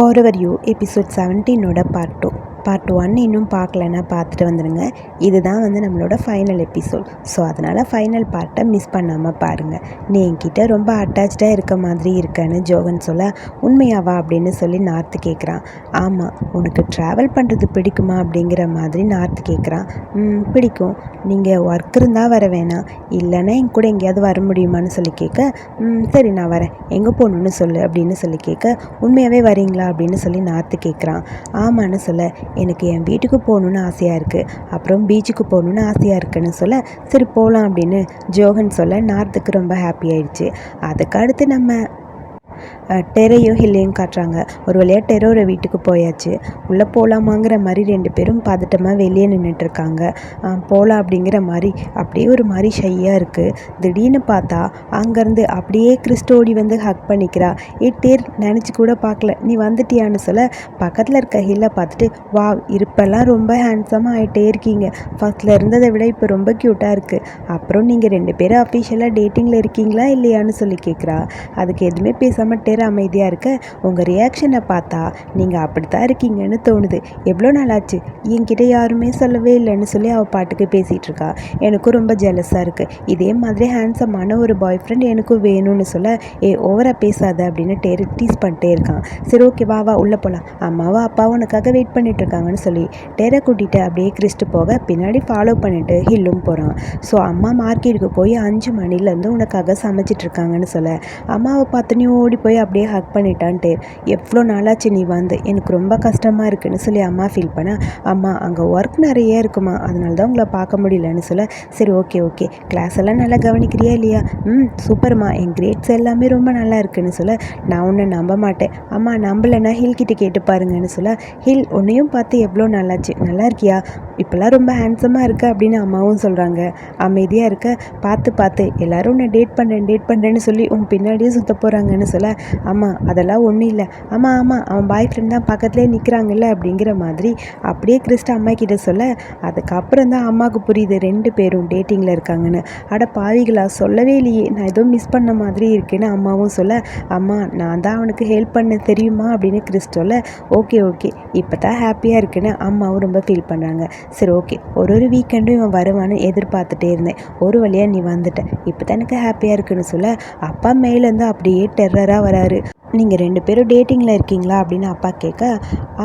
For ever you episode செவன்டீனோட part two part one இன்னும் பார்க்கலன்னா பார்த்துட்டு வந்துடுங்க இதுதான் வந்து நம்மளோட ஃபைனல் எபிசோட் ஸோ அதனால் ஃபைனல் பார்ட்டை மிஸ் பண்ணாமல் பாருங்கள் நீ என்கிட்ட ரொம்ப அட்டாச்சாக இருக்க மாதிரி இருக்கேன்னு ஜோகன் சொல்ல உண்மையாவா? அப்படின்னு சொல்லி நார்த்து கேட்குறான் ஆமாம் உனக்கு ட்ராவல் பண்ணுறது பிடிக்குமா? அப்படிங்கிற மாதிரி நார்த்து கேட்குறான் பிடிக்கும். நீங்கள் ஒர்க் இருந்தால் வர வேணாம். இல்லைன்னா என் கூட எங்கேயாவது வர முடியுமான்னு சொல்லி கேட்க "ம், சரி நான் வரேன். எங்கே போகணுன்னு சொல்லு அப்படின்னு சொல்லி கேட்க உண்மையாகவே வரீங்களா? அப்படின்னு சொல்லி நார்த்து கேட்குறான் ஆமான்னு சொல்ல. எனக்கு என் வீட்டுக்கு போகணுன்னு ஆசையாக இருக்குது அப்புறம் பீச்சுக்கு போகணுன்னு ஆசையாக இருக்குன்னு சொல்ல சரி போகலாம் அப்படின்னு ஜோகன் சொல்ல நார்த்துக்கு ரொம்ப ஹாப்பி ஆயிடுச்சு. அதுக்கு அடுத்து நம்ம டெரையும் ஹில்லையும் காட்டுறாங்க. ஒரு வழியாக டெரோட வீட்டுக்கு போயாச்சு. உள்ளே போகலாமாங்கிற மாதிரி ரெண்டு பேரும் பதட்டமாக வெளியே நின்றுட்டுருக்காங்க போகலாம் அப்படிங்கிற மாதிரி அப்படியே ஒரு மாதிரி ஷையாக இருக்குது திடீர்னு பார்த்தா அங்கேருந்து அப்படியே கிறிஸ்டோடி வந்து ஹக் பண்ணிக்கிறா. ஏ டேர் நினச்சி கூட பார்க்கல. நீ வந்துட்டியான்னு சொல்ல பக்கத்தில் இருக்க ஹில்லை பார்த்துட்டு வா இருப்பெல்லாம் ரொம்ப ஹேண்ட்ஸமாக ஆகிட்டே இருக்கீங்க. ஃபஸ்ட்டில் இருந்ததை விட இப்போ ரொம்ப க்யூட்டாக இருக்குது அப்புறம் நீங்கள் ரெண்டு பேரும் அஃபிஷியலாக டேட்டிங்கில் இருக்கீங்களா இல்லையான்னு சொல்லி கேட்குறா அதுக்கு எதுவுமே பேசாமல் டேர் அமைதியாக இருக்க உங்கள் ரியாக்ஷனை பார்த்தா நீங்கள் அப்படி தான் இருக்கீங்கன்னு தோணுது. எவ்வளோ நாளாச்சு? என்கிட்ட யாருமே சொல்லவே இல்லைன்னு சொல்லி அவள் பாட்டுக்கு பேசிகிட்டு இருக்கா. எனக்கும் ரொம்ப ஜெலஸாக இருக்குது இதே மாதிரி ஹேண்ட்ஸமான ஒரு பாய் ஃப்ரெண்ட் எனக்கும் வேணும்னு சொல்ல ஏ ஓவராக பேசாத அப்படின்னு டேர் டீஸ் பண்ணிட்டே இருக்கான். சரி ஓகே வா வா உள்ளே போகலாம் அம்மாவும் அப்பாவும் உனக்காக வெயிட் பண்ணிட்டு இருக்காங்கன்னு சொல்லி டேரை கூட்டிகிட்டு அப்படியே கிறிஸ்ட் போக பின்னாடி ஃபாலோ பண்ணிட்டு ஹில்லும் போகிறான் ஸோ அம்மா மார்க்கெட்டுக்கு போய் அஞ்சு மணிலேருந்து உனக்காக சமைச்சிட்ருக்காங்கன்னு சொல்ல அம்மாவை பார்த்து ஓடி போய் அப்படியே ஹக் பண்ணிட்டான்ட்டு எவ்வளோ நாளாச்சு நீ வந்து? எனக்கு ரொம்ப கஷ்டமாக இருக்குன்னு சொல்லி அம்மா ஃபீல் பண்ண அம்மா அங்கே ஒர்க் நிறைய இருக்குமா? அதனால தான் உங்களை பார்க்க முடியலன்னு சொல்ல சரி ஓகே ஓகே கிளாஸ் எல்லாம் நல்லா கவனிக்கிறியா இல்லையா? ம் சூப்பர்மா என் கிரேட்ஸ் எல்லாமே ரொம்ப நல்லா இருக்குன்னு சொல்ல நான் உன்னை நம்ப மாட்டேன். அம்மா நம்பலைன்னா ஹில் கிட்ட கேட்டு பாருங்கன்னு சொல்ல ஹில் உன்னையும் பார்த்து எவ்வளோ நல்லாச்சு நல்லா இருக்கியா? இப்போல்லாம் ரொம்ப ஹேண்ட்ஸமாக இருக்க அப்படின்னு அம்மாவும் சொல்கிறாங்க அமைதியாக இருக்க. பார்த்து பார்த்து. எல்லாரும் உன்னை டேட் பண்ணுறேன் டேட் பண்ணுறேன்னு சொல்லி உன் பின்னாடியே சுத்த போகிறாங்கன்னு சொல்ல ஆமாம் அதெல்லாம் ஒன்றும் இல்லை. ஆமாம் ஆமாம் அவன் பாய் ஃப்ரெண்ட் தான் பக்கத்துலேயே நிற்கிறாங்கல்ல அப்படிங்கிற மாதிரி அப்படியே கிறிஸ்ட அம்மா கிட்ட சொல்ல அதுக்கப்புறம் தான் அம்மாவுக்கு புரியுது ரெண்டு பேரும் டேட்டிங்கில் இருக்காங்கன்னு. அட பாவிகளா சொல்லவே இல்லையே நான் ஏதோ மிஸ் பண்ண மாதிரி இருக்குன்னு அம்மாவும் சொல்ல அம்மா நான் தான் அவனுக்கு ஹெல்ப் பண்ண தெரியுமா அப்படின்னு கிறிஸ் சொல்ல ஓகே ஓகே இப்போ தான் ஹாப்பியாக இருக்குன்னு அம்மாவும் ரொம்ப ஃபீல் பண்ணுறாங்க சரி ஓகே ஒரு ஒரு வீக்கெண்டும் இவன் வருவான்னு எதிர்பார்த்துட்டே இருந்தேன். ஒரு வழியாக நீ வந்துட்ட இப்போ தான் எனக்கு ஹாப்பியாக இருக்குன்னு சொல்ல அப்பா மேலேருந்து அப்படியே டெரராக வராரு நீங்கள் ரெண்டு பேரும் டேட்டிங்கில் இருக்கீங்களா அப்படின்னு அப்பா கேட்க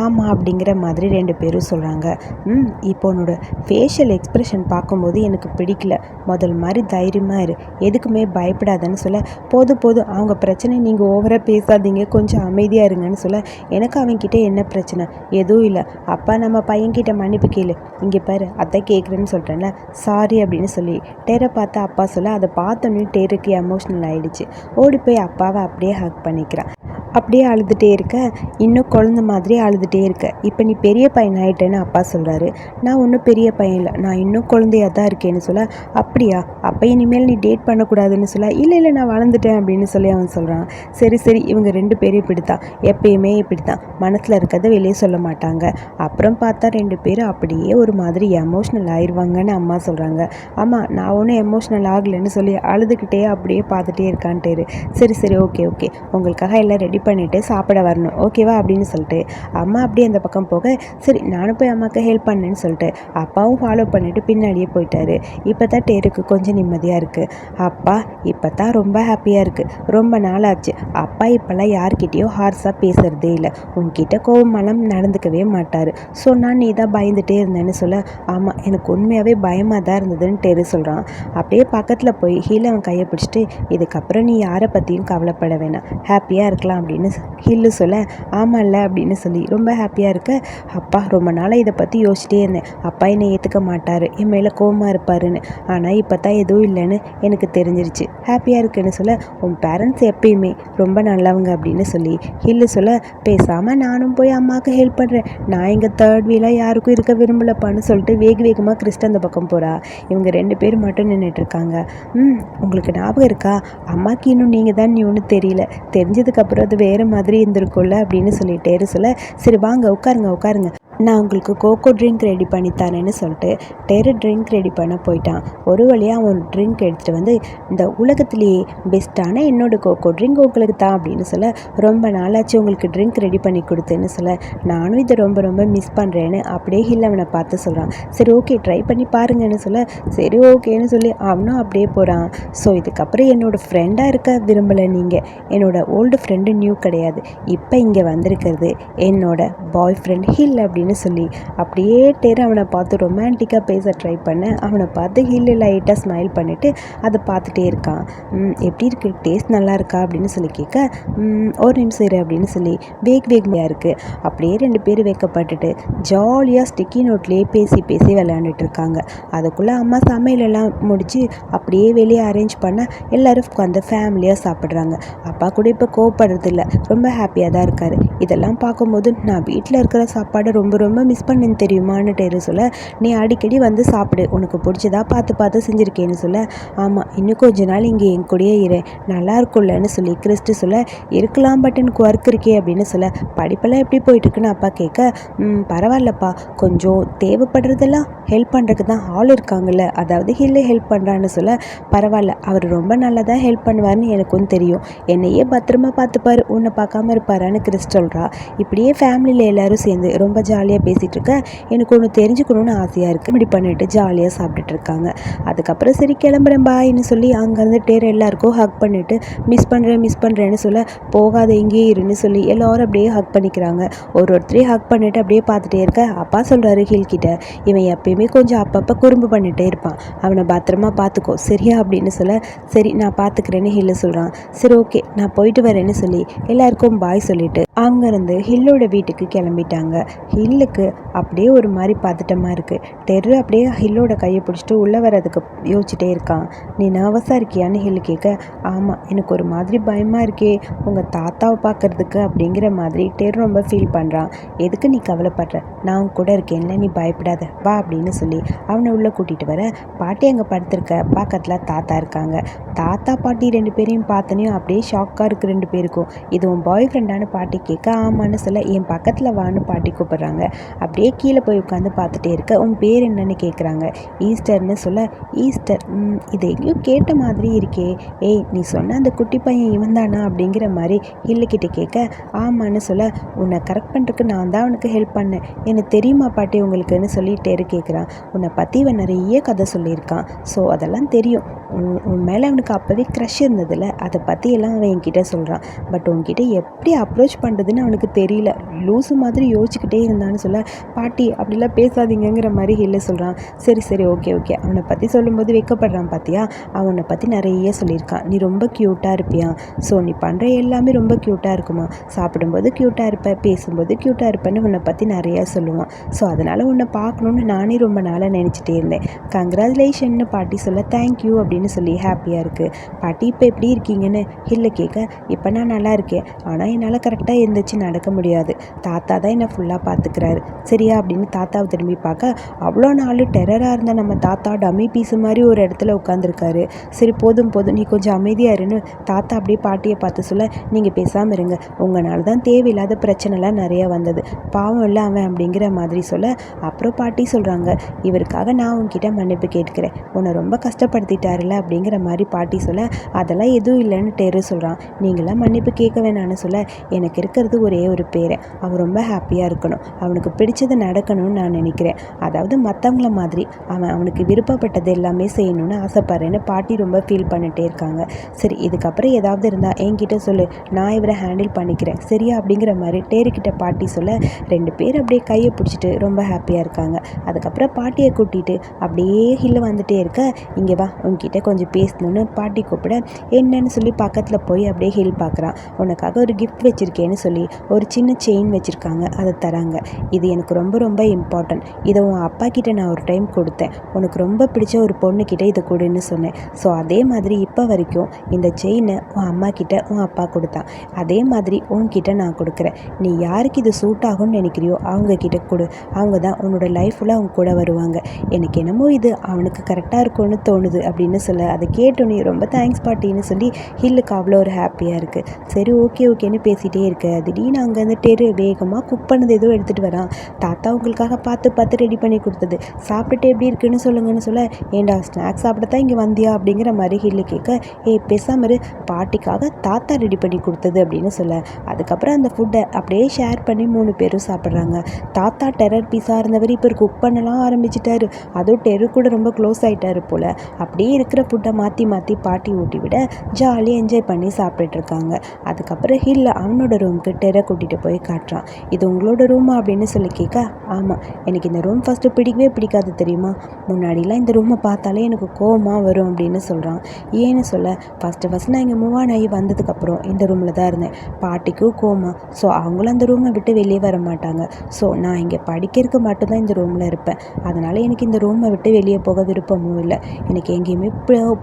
ஆமாம் அப்படிங்கிற மாதிரி ரெண்டு பேரும் சொல்கிறாங்க ம் இப்போ உன்னோட ஃபேஷியல் எக்ஸ்ப்ரெஷன் பார்க்கும்போது எனக்கு பிடிக்கல. முதல் மாதிரி தைரியமாக இரு. எதுக்குமே பயப்படாதன்னு சொல்ல. போது போதும் அவங்க பிரச்சனை நீங்கள் ஓவராக பேசாதீங்க. கொஞ்சம் அமைதியாக இருங்கன்னு சொல்ல. எனக்கு அவன்கிட்ட என்ன பிரச்சனை? எதுவும் இல்லை. அப்பா நம்ம பையன்கிட்ட மன்னிப்பு கேளு. இங்கே பாரு அத்தை கேட்குறேன்னு சொல்கிறேன்ல சாரி அப்படின்னு சொல்லி டேரை பார்த்து அப்பா சொல்ல அதை பார்த்தோன்னே டேருக்கு எமோஷ்னல் ஆகிடுச்சு ஓடி போய் அப்பாவை அப்படியே ஹக் பண்ணிக்கிறான் அப்படியே அழுதுகிட்டே இருக்க. இன்னும் குழந்த மாதிரி அழுதுகிட்டே இருக்க. இப்போ நீ பெரிய பையன் ஆகிட்டேன்னு அப்பா சொல்கிறாரு நான் ஒன்றும் பெரிய பையன் இல்லை. நான் இன்னும் குழந்தையாக தான் இருக்கேன்னு சொல்ல அப்படியா? அப்போ இனிமேல் நீ டேட் பண்ணக்கூடாதுன்னு சொல்ல இல்லை இல்லை நான் வளர்ந்துட்டேன் அப்படின்னு சொல்லி அவன் சொல்கிறான் சரி சரி இவங்க ரெண்டு பேரும் இப்படி தான் எப்பயுமே இப்படி தான் மனசில் இருக்கிறத வெளியே சொல்ல மாட்டாங்க. அப்புறம் பார்த்தா ரெண்டு பேரும் அப்படியே ஒரு மாதிரி எமோஷ்னல் ஆயிடுவாங்கன்னு அம்மா சொல்கிறாங்க ஆமாம் நான் ஒன்றும் எமோஷ்னல் ஆகலைன்னு சொல்லி அழுதுகிட்டே அப்படியே பார்த்துட்டே இருக்கான்ட்டு சரி சரி ஓகே ஓகே. உங்களுக்காக எல்லாம் ரெடி பண்ணிவிட்டு சாப்பிட வரணும். ஓகேவா? அப்படின்னு சொல்லிட்டு. அம்மா அப்படியே அந்த பக்கம் போக சரி நானும் போய் அம்மாவுக்கு ஹெல்ப் பண்ணேன்னு சொல்லிட்டு அப்பாவும் ஃபாலோ பண்ணிவிட்டு பின்னாடியே போயிட்டாரு. இப்போ தான் டேருக்கு கொஞ்சம் நிம்மதியாக இருக்குது அப்பா இப்போ தான் ரொம்ப ஹாப்பியாக இருக்குது ரொம்ப நாளாச்சு. அப்பா இப்போல்லாம் யார்கிட்டேயோ ஹார்ஸாக பேசுகிறதே இல்லை. உன்கிட்ட கோபமெல்லாம் நடந்துக்கவே மாட்டார். ஸோ நான் நீ தான் பயந்துகிட்டே இருந்தேன்னு சொல்ல ஆமாம் எனக்கு உண்மையாகவே பயமாக தான் இருந்ததுன்னு டேரு சொல்கிறான் அப்படியே பக்கத்தில் போய் ஹீல அவன் கையை பிடிச்சிட்டு இதுக்கப்புறம் நீ யாரை பற்றியும் கவலைப்பட வேணாம். ஹாப்பியாக இருக்கலாம். அப்படின்னு ஹில்லு சொல்ல ஆமாம்ல அப்படின்னு சொல்லி ரொம்ப ஹாப்பியாக இருக்க. அப்பா ரொம்ப நாளாக இதை பற்றி யோசிச்சிட்டே இருந்தேன். அப்பா என்னை ஏற்றுக்க மாட்டார். என் மேலே கோபமாக இருப்பாருன்னு. ஆனால் இப்போ தான் எதுவும் இல்லைன்னு எனக்கு தெரிஞ்சிருச்சு. ஹாப்பியாக இருக்குன்னு சொல்ல உன் பேரண்ட்ஸ் எப்பயுமே ரொம்ப நல்லவங்க அப்படின்னு சொல்லி ஹில்லு சொல்ல பேசாமல் நானும் போய் அம்மாவுக்கு ஹெல்ப் பண்ணுறேன் நான் எங்கள் தேர்ட் வீலாக யாருக்கும் இருக்க விரும்பலப்பான்னு சொல்லிட்டு வேக வேகமாக கிறிஸ்டந்த அந்த பக்கம் போகிறா இவங்க ரெண்டு பேர் மட்டும் நின்றுட்டு இருக்காங்க. ம் உங்களுக்கு ஞாபகம் இருக்கா? அம்மாக்கு இன்னும் நீங்கள் தான் நீ ஒன்றும் தெரியல தெரிஞ்சதுக்கப்புறம் அது வேறு மாதிரி இருந்திருக்கும்ல அப்படின்னு சொல்லிட்டே சொல்ல சரி வாங்க உட்காருங்க உட்காருங்க. நான் உங்களுக்கு கோகோ ட்ரிங்க் ரெடி பண்ணி தரேன்னு சொல்லிட்டு டெரு ட்ரிங்க் ரெடி பண்ண போயிட்டான். ஒரு வழியாக அவன் ட்ரிங்க் எடுத்துகிட்டு வந்து இந்த உலகத்திலேயே பெஸ்ட்டான என்னோடய கோகோ ட்ரிங்க் உங்களுக்கு தான் அப்படின்னு சொல்ல ரொம்ப நாளாச்சு உங்களுக்கு ட்ரிங்க் ரெடி பண்ணி கொடுத்தேன்னு சொல்ல நானும் இதை ரொம்ப ரொம்ப மிஸ் பண்ணுறேன்னு அப்படியே ஹில் அவனை பார்த்து சொல்கிறான் சரி ஓகே ட்ரை பண்ணி பாருங்கன்னு சொல்ல சரி ஓகேன்னு சொல்லி அவனும் அப்படியே போகிறான் ஸோ இதுக்கப்புறம் என்னோடய ஃப்ரெண்டாக இருக்க விரும்பலை நீங்கள் என்னோட ஓல்டு ஃப்ரெண்டு நியூ கிடையாது. இப்போ இங்கே வந்திருக்கிறது என்னோட பாய் ஃப்ரெண்ட் ஹில் அப்படின்னு சொல்லி அப்படியே டேர் அவனை பார்த்து ரொமான்டிக்காக பேச ட்ரை பண்ண அவனை பார்த்து ஹில் லைட்டாக ஸ்மைல் பண்ணிவிட்டு அதை பார்த்துட்டே இருக்கான். எப்படி இருக்குது டேஸ்ட் நல்லா இருக்கா? அப்படின்னு சொல்லி கேட்க ஒரு நிமிஷம் இரு அப்படின்னு சொல்லி வேக் வேகமையாக இருக்குது அப்படியே ரெண்டு பேரும் வைக்கப்பட்டுட்டு ஜாலியாக ஸ்டிக்கி நோட்லேயே பேசி பேசி விளையாண்டுட்டு இருக்காங்க. அதுக்குள்ளே அம்மா சமையலெல்லாம் முடித்து அப்படியே வெளியே அரேஞ்ச் பண்ண எல்லோரும் உட்காந்து ஃபேமிலியாக சாப்பிட்றாங்க. அப்பா கூட இப்போ கோவப்படுறதில்ல. ரொம்ப ஹாப்பியாக தான் இருக்கார். இதெல்லாம் பார்க்கும்போது நான் வீட்டில் இருக்கிற சாப்பாடை ரொம்ப ரொம்ப மிஸ் பண்ணேன்னு தெரியுமான்னு டெரு சொல்ல நீ அடிக்கடி வந்து சாப்பிடு உனக்கு பிடிச்சதா பார்த்து பார்த்து செஞ்சுருக்கேன்னு சொல்ல. ஆமாம் இன்னும் கொஞ்ச நாள் இங்கே என் கூடயே இரு நல்லா இருக்கும்லன்னு சொல்லி கிறிஸ்ட்டு சொல்ல இருக்கலாம் பட் எனக்கு ஒர்க் இருக்கே அப்படின்னு சொல்ல. படிப்பெல்லாம் எப்படி போயிட்டு இருக்குன்னு அப்பா கேட்க "ம், பரவாயில்லப்பா கொஞ்சம் தேவைப்படுறதெல்லாம் ஹெல்ப் பண்ணுறதுக்கு தான் ஆள் இருக்காங்கல்ல அதாவது ஹில்ல ஹெல்ப் பண்ணுறான்னு சொல்ல பரவாயில்ல அவர் ரொம்ப நல்லா தான் ஹெல்ப் பண்ணுவார்னு எனக்கும் தெரியும். என்னையே பத்திரமா பார்த்துப்பார் உன்னை பார்க்காம இருப்பாரான்னு கிறிஸ் சொல்கிறா இப்படியே ஃபேமிலியில் எல்லாரும் சேர்ந்து ரொம்ப ஜாலியாக பேசிகிட்டு இருக்க எனக்கு ஒன்று தெரிஞ்சுக்கணும்னு ஆசையாக இருக்குது இப்படி பண்ணிட்டு ஜாலியாக சாப்பிட்டுட்டு இருக்காங்க. அதுக்கப்புறம் சரி கிளம்புறேன் பாய்ன்னு சொல்லி அங்கேருந்து டேர் எல்லாருக்கும் ஹக் பண்ணிவிட்டு மிஸ் பண்ணுறேன் மிஸ் பண்ணுறேன்னு சொல்ல போகாத இங்கேயே இருன்னு சொல்லி எல்லோரும் அப்படியே ஹக் பண்ணிக்கிறாங்க. ஒரு ஒருத்தரையும் ஹக் பண்ணிவிட்டு அப்படியே பார்த்துட்டே இருக்க. அப்பா சொல்கிறாரு ஹில் கிட்ட இவன் எப்பயுமே கொஞ்சம் அப்பப்போ குறும்பு பண்ணிகிட்டே இருப்பான். அவனை பத்திரமா பார்த்துக்கோ சரியா அப்படின்னு சொல்ல சரி நான் பார்த்துக்கிறேன்னு ஹில்லு சொல்கிறான் சரி ஓகே நான் போயிட்டு வரேன்னு சொல்லி எல்லாருக்கும் பாய் சொல்லிட்டு அங்கேருந்து ஹில்லோட வீட்டுக்கு கிளம்பிட்டாங்க. ஹில் ஹில்லுக்கு அப்படியே ஒரு மாதிரி பதட்டமாக இருக்குது டெர்ரு அப்படியே ஹில்லோட கையை பிடிச்சிட்டு உள்ளே வர்றதுக்கு யோசிச்சுட்டே இருக்கான். நீ நர்வஸாக இருக்கியான்னு ஹில் கேட்க ஆமாம் எனக்கு ஒரு மாதிரி பயமாக இருக்கே உங்கள் தாத்தாவை பார்க்கறதுக்கு அப்படிங்கிற மாதிரி டெர் ரொம்ப ஃபீல் பண்ணுறான் எதுக்கு நீ கவலைப்படுற? நான் உன் கூட இருக்கேன்ல நீ பயப்படாத. வா அப்படின்னு சொல்லி அவனை உள்ளே கூட்டிகிட்டு வர பாட்டி அங்கே படுத்திருக்க பக்கத்தில் தாத்தா இருக்காங்க. தாத்தா பாட்டி ரெண்டு பேரையும் பார்த்தனையும் அப்படியே ஷாக்காக இருக்குது ரெண்டு பேருக்கும். இது உன் பாய் ஃப்ரெண்டான பாட்டி கேட்க ஆமான்னு சொல்ல என் பக்கத்தில் வான்னு பாட்டி கூப்பிட்றாங்க. அப்படியே கீழே போய் உட்காந்து பார்த்துட்டே இருக்க. உன் பேர் என்னன்னு கேட்குறாங்க ஈஸ்டர்னு சொல்ல ஈஸ்டர் ம், இது எங்கேயும் கேட்ட மாதிரி இருக்கே. ஏய் நீ சொன்ன அந்த குட்டி பையன் இவன் தானா அப்படிங்கிற மாதிரி ஹில்லுக்கிட்ட கேட்க ஆமான்னு சொல்ல உன்னை கரெக்ட் பண்ணுறதுக்கு நான் தான் அவனுக்கு ஹெல்ப் பண்ணேன். எனக்கு தெரியுமா பாட்டி உங்களுக்குன்னு சொல்லிட்டேரு கேட்குறான் உன்னை பற்றி இவன் நிறைய கதை சொல்லியிருக்கான். ஸோ அதெல்லாம் தெரியும். உன் உன் மேலே அவனுக்கு அப்போவே க்ரஷ் இருந்ததில்ல அதை பற்றி எல்லாம் அவன் என்கிட்ட சொல்கிறான் பட் உன்கிட்ட எப்படி அப்ரோச் பண்ணுறதுன்னு அவனுக்கு தெரியல. லூசு மாதிரி யோசிச்சுக்கிட்டே சொல்ல பாட்டி அப்படிலாம் பேசாதீங்கங்கிற மாதிரி ஹில்ல சொல்கிறான் சரி சரி ஓகே ஓகே. அவனை பற்றி சொல்லும்போது வெக்கப்படுறான் பார்த்தியா அவனை பற்றி நிறைய சொல்லியிருக்கான். நீ ரொம்ப க்யூட்டாக இருப்பியா? ஸோ நீ பண்ணுற எல்லாமே ரொம்ப க்யூட்டாக இருக்குமா? சாப்பிடும்போது க்யூட்டாக இருப்ப பேசும்போது க்யூட்டாக இருப்பேன்னு உன்னை பற்றி நிறையா சொல்லுவான். ஸோ அதனால் உன்னை பார்க்கணுன்னு நானே ரொம்ப நாளாக நினச்சிட்டே இருந்தேன். கங்க்ராச்சுலேஷன்னு பாட்டி சொல்ல தேங்க்யூ அப்படின்னு சொல்லி ஹாப்பியாக இருக்குது பாட்டி இப்போ எப்படி இருக்கீங்கன்னு? ஹில்ல கேட்க இப்போ நான் நல்லா இருக்கேன். ஆனால் என்னால் கரெக்டாக எழுந்திரிச்சு நடக்க முடியாது. தாத்தா தான் என்னை ஃபுல்லாக பார்த்துக்கிறாரு சரியா? அப்படின்னு தாத்தாவை திரும்பி பார்க்க அவ்வளோ நாள் டெரராக இருந்த நம்ம தாத்தா டம்மி பீஸ் மாதிரி ஒரு இடத்துல உட்காந்துருக்காரு சரி போதும் போதும். நீ கொஞ்சம் அமைதியாக இருன்னு தாத்தா அப்படியே பாட்டியை பார்த்து சொல்ல நீங்கள் பேசாமல் இருங்க. உங்களால் தான் தேவையில்லாத பிரச்சனைலாம் நிறைய வந்தது. பாவம் இல்லை அவன் அப்படிங்கிற மாதிரி சொல்ல அப்புறம் பாட்டி சொல்கிறாங்க இவருக்காக நான் உன்கிட்ட மன்னிப்பு கேட்கிறேன். உன்னை ரொம்ப கஷ்டப்படுத்திட்டாருல அப்படிங்கிற மாதிரி பாட்டி சொல்ல அதெல்லாம் எதுவும் இல்லைன்னு டெரு சொல்கிறான் நீங்களாம் மன்னிப்பு கேட்க வேணான்னு சொல்ல எனக்கு இருக்கிறது ஒரே ஒரு பேரை. அவன் ரொம்ப ஹாப்பியாக இருக்கணும். அவனுக்கு பிடிச்சது நடக்கணும்னு நான் நினைக்கிறேன். அதாவது மற்றவங்கள மாதிரி அவன் அவனுக்கு விருப்பப்பட்டது எல்லாமே செய்யணும்னு ஆசைப்பட்றேன்னு பாட்டி ரொம்ப ஃபீல் பண்ணிகிட்டே இருக்காங்க. சரி இதுக்கப்புறம் ஏதாவது இருந்தால் என்கிட்ட சொல்லு. நான் இவரை ஹேண்டில் பண்ணிக்கிறேன். சரியா? அப்படிங்கிற மாதிரி டேரிக்கிட்ட பாட்டி சொல்ல ரெண்டு பேர் அப்படியே கையை பிடிச்சிட்டு ரொம்ப ஹாப்பியாக இருக்காங்க. அதுக்கப்புறம் பாட்டியை கூட்டிகிட்டு அப்படியே ஹில்ல வந்துட்டே இருக்க இங்கே வா உங்ககிட்ட கொஞ்சம் பேசணும்னு பாட்டி கூப்பிட என்னன்னு சொல்லி பக்கத்தில் போய் அப்படியே ஹில் பார்க்குறான் உனக்காக ஒரு கிஃப்ட் வச்சுருக்கேன்னு சொல்லி ஒரு சின்ன செயின் வச்சுருக்காங்க அதை தராங்க. இது எனக்கு ரொம்ப ரொம்ப இம்பார்ட்டன்ட் இதை உன் அப்பா கிட்ட நான் ஒரு டைம் கொடுத்தேன். உனக்கு ரொம்ப பிடிச்ச ஒரு பொண்ணுக்கிட்ட இதை கொடுன்னு சொன்னேன். ஸோ அதே மாதிரி இப்போ வரைக்கும் இந்த செயினை உன் அம்மா கிட்ட உன் அப்பா கொடுத்தான். அதே மாதிரி உன்கிட்ட நான் கொடுக்குறேன். நீ யாருக்கு இது சூட் ஆகும்னு நினைக்கிறியோ அவங்க கிட்ட கொடு. அவங்க தான் உன்னோட லைஃப்பில் அவங்க கூட வருவாங்க. எனக்கு என்னமோ இது அவனுக்கு கரெக்டாக இருக்கும்னு தோணுது அப்படின்னு சொல்ல அதை கேட்டோன்னே ரொம்ப தேங்க்ஸ் பாட்டின்னு சொல்லி ஹில்லுக்கு அவ்வளோ ஒரு ஹாப்பியாக இருக்குது சரி ஓகே ஓகேன்னு பேசிகிட்டே இருக்க. திடீர்னு அங்கேருந்து டெரு வேகமாக குக் பண்ணது ஏதோ எடுத்துகிட்டு வரான். தாத்தா உங்களுக்காக பார்த்து பார்த்து ரெடி பண்ணி கொடுத்தது. சாப்பிட்டுட்டு எப்படி இருக்குன்னு சொல்லுங்கன்னு சொல்ல ஏண்டா ஸ்நாக்ஸ் சாப்பிட தான் இங்கே வந்தியா? அப்படிங்கிற மாதிரி ஹில்லு கேட்க ஏய் பேசாமல் பாட்டிக்காக தாத்தா ரெடி பண்ணி கொடுத்தது அப்படின்னு சொல்ல. அதுக்கப்புறம் அந்த ஃபுட்டை அப்படியே ஷேர் பண்ணி மூணு பேரும் சாப்பிட்றாங்க. தாத்தா டெரர் பீஸாக இருந்தவர் இப்போ குக் பண்ணலாம் ஆரம்பிச்சிட்டாரு. அதுவும் டெரு கூட ரொம்ப க்ளோஸ் ஆகிட்டாரு போல். அப்படியே இருக்கிற ஃபுட்டை மாற்றி மாற்றி பாட்டி ஊட்டி விட ஜாலியாக என்ஜாய் பண்ணி சாப்பிட்டுட்டு இருக்காங்க. அதுக்கப்புறம் ஹில்ல அவனோட ரூமுக்கு டெரை கூட்டிகிட்டு போய் காட்டுறான். இது உங்களோட ரூமா அப்படின்னு சொல்லி கேட்க ஆமாம் எனக்கு இந்த ரூம் ஃபஸ்ட்டு பிடிக்கவே பிடிக்காது தெரியுமா? முன்னாடிலாம் இந்த ரூமை பார்த்தாலே எனக்கு கோபமாக வரும் அப்படின்னு சொல்கிறான் ஏன்னு சொல்ல ஃபஸ்ட்டு ஃபஸ்ட் நான் இங்கே மூவ் ஆகி வந்ததுக்கப்புறம் இந்த ரூமில் தான் இருந்தேன். பாட்டிக்கும் கோமா ஸோ அவங்களும் அந்த ரூமை விட்டு வெளியே வர மாட்டாங்க. ஸோ நான் இங்கே படிக்கிறதுக்கு மட்டும்தான் இந்த ரூமில் இருப்பேன். அதனால் எனக்கு இந்த ரூமை விட்டு வெளியே போக விருப்பமும் இல்லை. எனக்கு எங்கேயுமே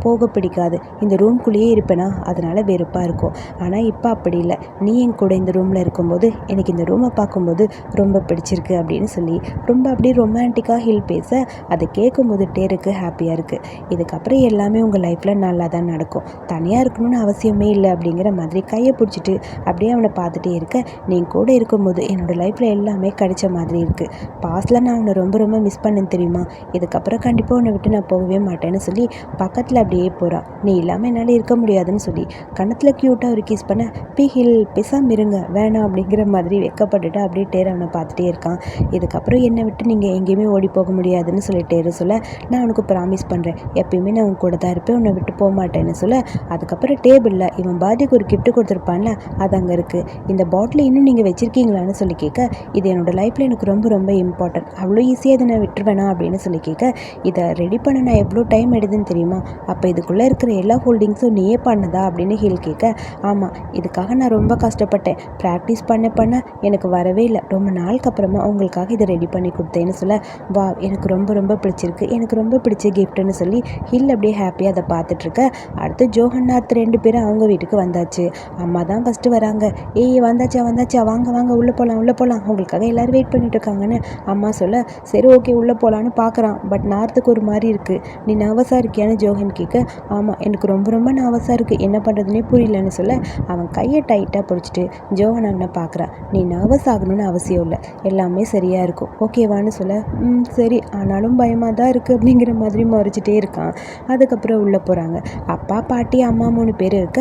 போக பிடிக்காது. இந்த ரூம்குள்ளேயே இருப்பேனா? அதனால் வெறுப்பாக இருக்கும். ஆனால் இப்போ அப்படி இல்லை. நீ என் கூட இந்த ரூமில் இருக்கும்போது எனக்கு இந்த ரூமை பார்க்கும்போது ரொம்ப பிடிச்சிருக்கு அப்படின்னு சொல்லி ரொம்ப அப்படியே ரொமான்டிக்காக ஹில் பேச அதை கேட்கும்போது டேருக்கு ஹாப்பியாக இருக்குது இதுக்கப்புறம் எல்லாமே உங்கள் லைஃப்பில் நல்லா தான் நடக்கும். தனியாக இருக்கணும்னு அவசியமே இல்லை அப்படிங்கிற மாதிரி கையை பிடிச்சிட்டு அப்படியே அவனை பார்த்துட்டே இருக்க. நீ கூட இருக்கும்போது என்னோடய லைஃப்பில் எல்லாமே கிடைச்ச மாதிரி இருக்குது பாஸ்டில் நான் அவனை ரொம்ப ரொம்ப மிஸ் பண்ணேன் தெரியுமா? இதுக்கப்புறம் கண்டிப்பாக உன்னை விட்டு நான் போகவே மாட்டேன்னு சொல்லி பக்கத்தில் அப்படியே போகிறான் நீ இல்லாமல் என்னால் இருக்க முடியாதுன்னு சொல்லி கணத்தில் க்யூட்டாக ஒரு கிஸ் பண்ண பி ஹில் பிசாமிருங்க வேணாம். அப்படிங்கிற மாதிரி வெக்கப்பட்டுட்டு அப்படியே டேர் அவனை பார்த்துட்டே இருக்கான். இதுக்கப்புறம் என்னை விட்டு நீங்கள் எங்கேயுமே ஓடி போக முடியாதுன்னு சொல்லிட்டே இரு சொல்ல. நான் உனக்கு ப்ராமிஸ் பண்ணுறேன் எப்பயுமே நான் உன் கூட தான் இருப்பேன். உன்னை விட்டு போக மாட்டேன்னு சொல்ல. அதுக்கப்புறம் டேபிளில் இவன் பாதிக்கு ஒரு கிஃப்ட் கொடுத்துருப்பான்ல அது அங்கே இருக்குது இந்த பாட்டில் இன்னும் நீங்கள் வச்சுருக்கீங்களான்னு சொல்லி கேட்க இது என்னோடய லைஃப்பில் எனக்கு ரொம்ப ரொம்ப இம்பார்ட்டன்ட் அவ்வளோ ஈஸியாக இதை நான் விட்டுருவேனா அப்படின்னு சொல்லி கேட்க இதை ரெடி பண்ண நான் எவ்வளோ டைம் எடுதுன்னு தெரியுமா? அப்போ இதுக்குள்ளே இருக்கிற எல்லா ஹோல்டிங்ஸும் நீயே பண்ணதா அப்படின்னு ஹீல் கேட்க ஆமாம் இதுக்காக நான் ரொம்ப கஷ்டப்பட்டேன். ப்ராக்டிஸ் பண்ண பண்ண எனக்கு வரவே இல்லை. ரொம்ப நாள் அதுக்கப்புறமா உங்களுக்காக இதை ரெடி பண்ணி கொடுத்தேன்னு சொல்ல வா எனக்கு ரொம்ப ரொம்ப பிடிச்சிருக்கு. எனக்கு ரொம்ப பிடிச்ச கிஃப்ட்டுன்னு சொல்லி ஹில் அப்படியே ஹாப்பியாக அதை பார்த்துட்ருக்க. அடுத்து ஜோகன்னாத் ரெண்டு பேரும் அவங்க வீட்டுக்கு வந்தாச்சு. அம்மா தான் ஃபஸ்ட்டு வராங்க. ஏய் வந்தாச்சா வந்தாச்சா? வாங்க வாங்க உள்ளே போகலாம் உள்ளே போகலாம் உங்களுக்காக எல்லோரும் வெயிட் பண்ணிட்டு இருக்காங்கன்னு அம்மா சொல்ல சரி ஓகே உள்ளே போகலான்னு பார்க்குறான். பட் நார்த்துக்கு ஒரு மாதிரி இருக்குது நீ நர்வஸாக இருக்கியான்னு ஜோகன் கேட்க ஆமாம் எனக்கு ரொம்ப ரொம்ப நர்வஸாக இருக்குது என்ன பண்ணுறதுனே புரியலன்னு சொல்ல அவன் கையை டைட்டாக பிடிச்சிட்டு ஜோகன் அண்ணன் பார்க்குறான் நீ நர்வஸ் ஆகணும்னு அவசியம் இல்லை. எல்லாமே சரியாக இருக்கும். ஓகேவான்னு சொல்ல ம் சரி ஆனாலும் பயமாக தான் இருக்குது அப்படிங்கிற மாதிரி முறைச்சிட்டே இருக்கான். அதுக்கப்புறம் உள்ளே போகிறாங்க அப்பா பாட்டி அம்மா மூணு பேர் இருக்க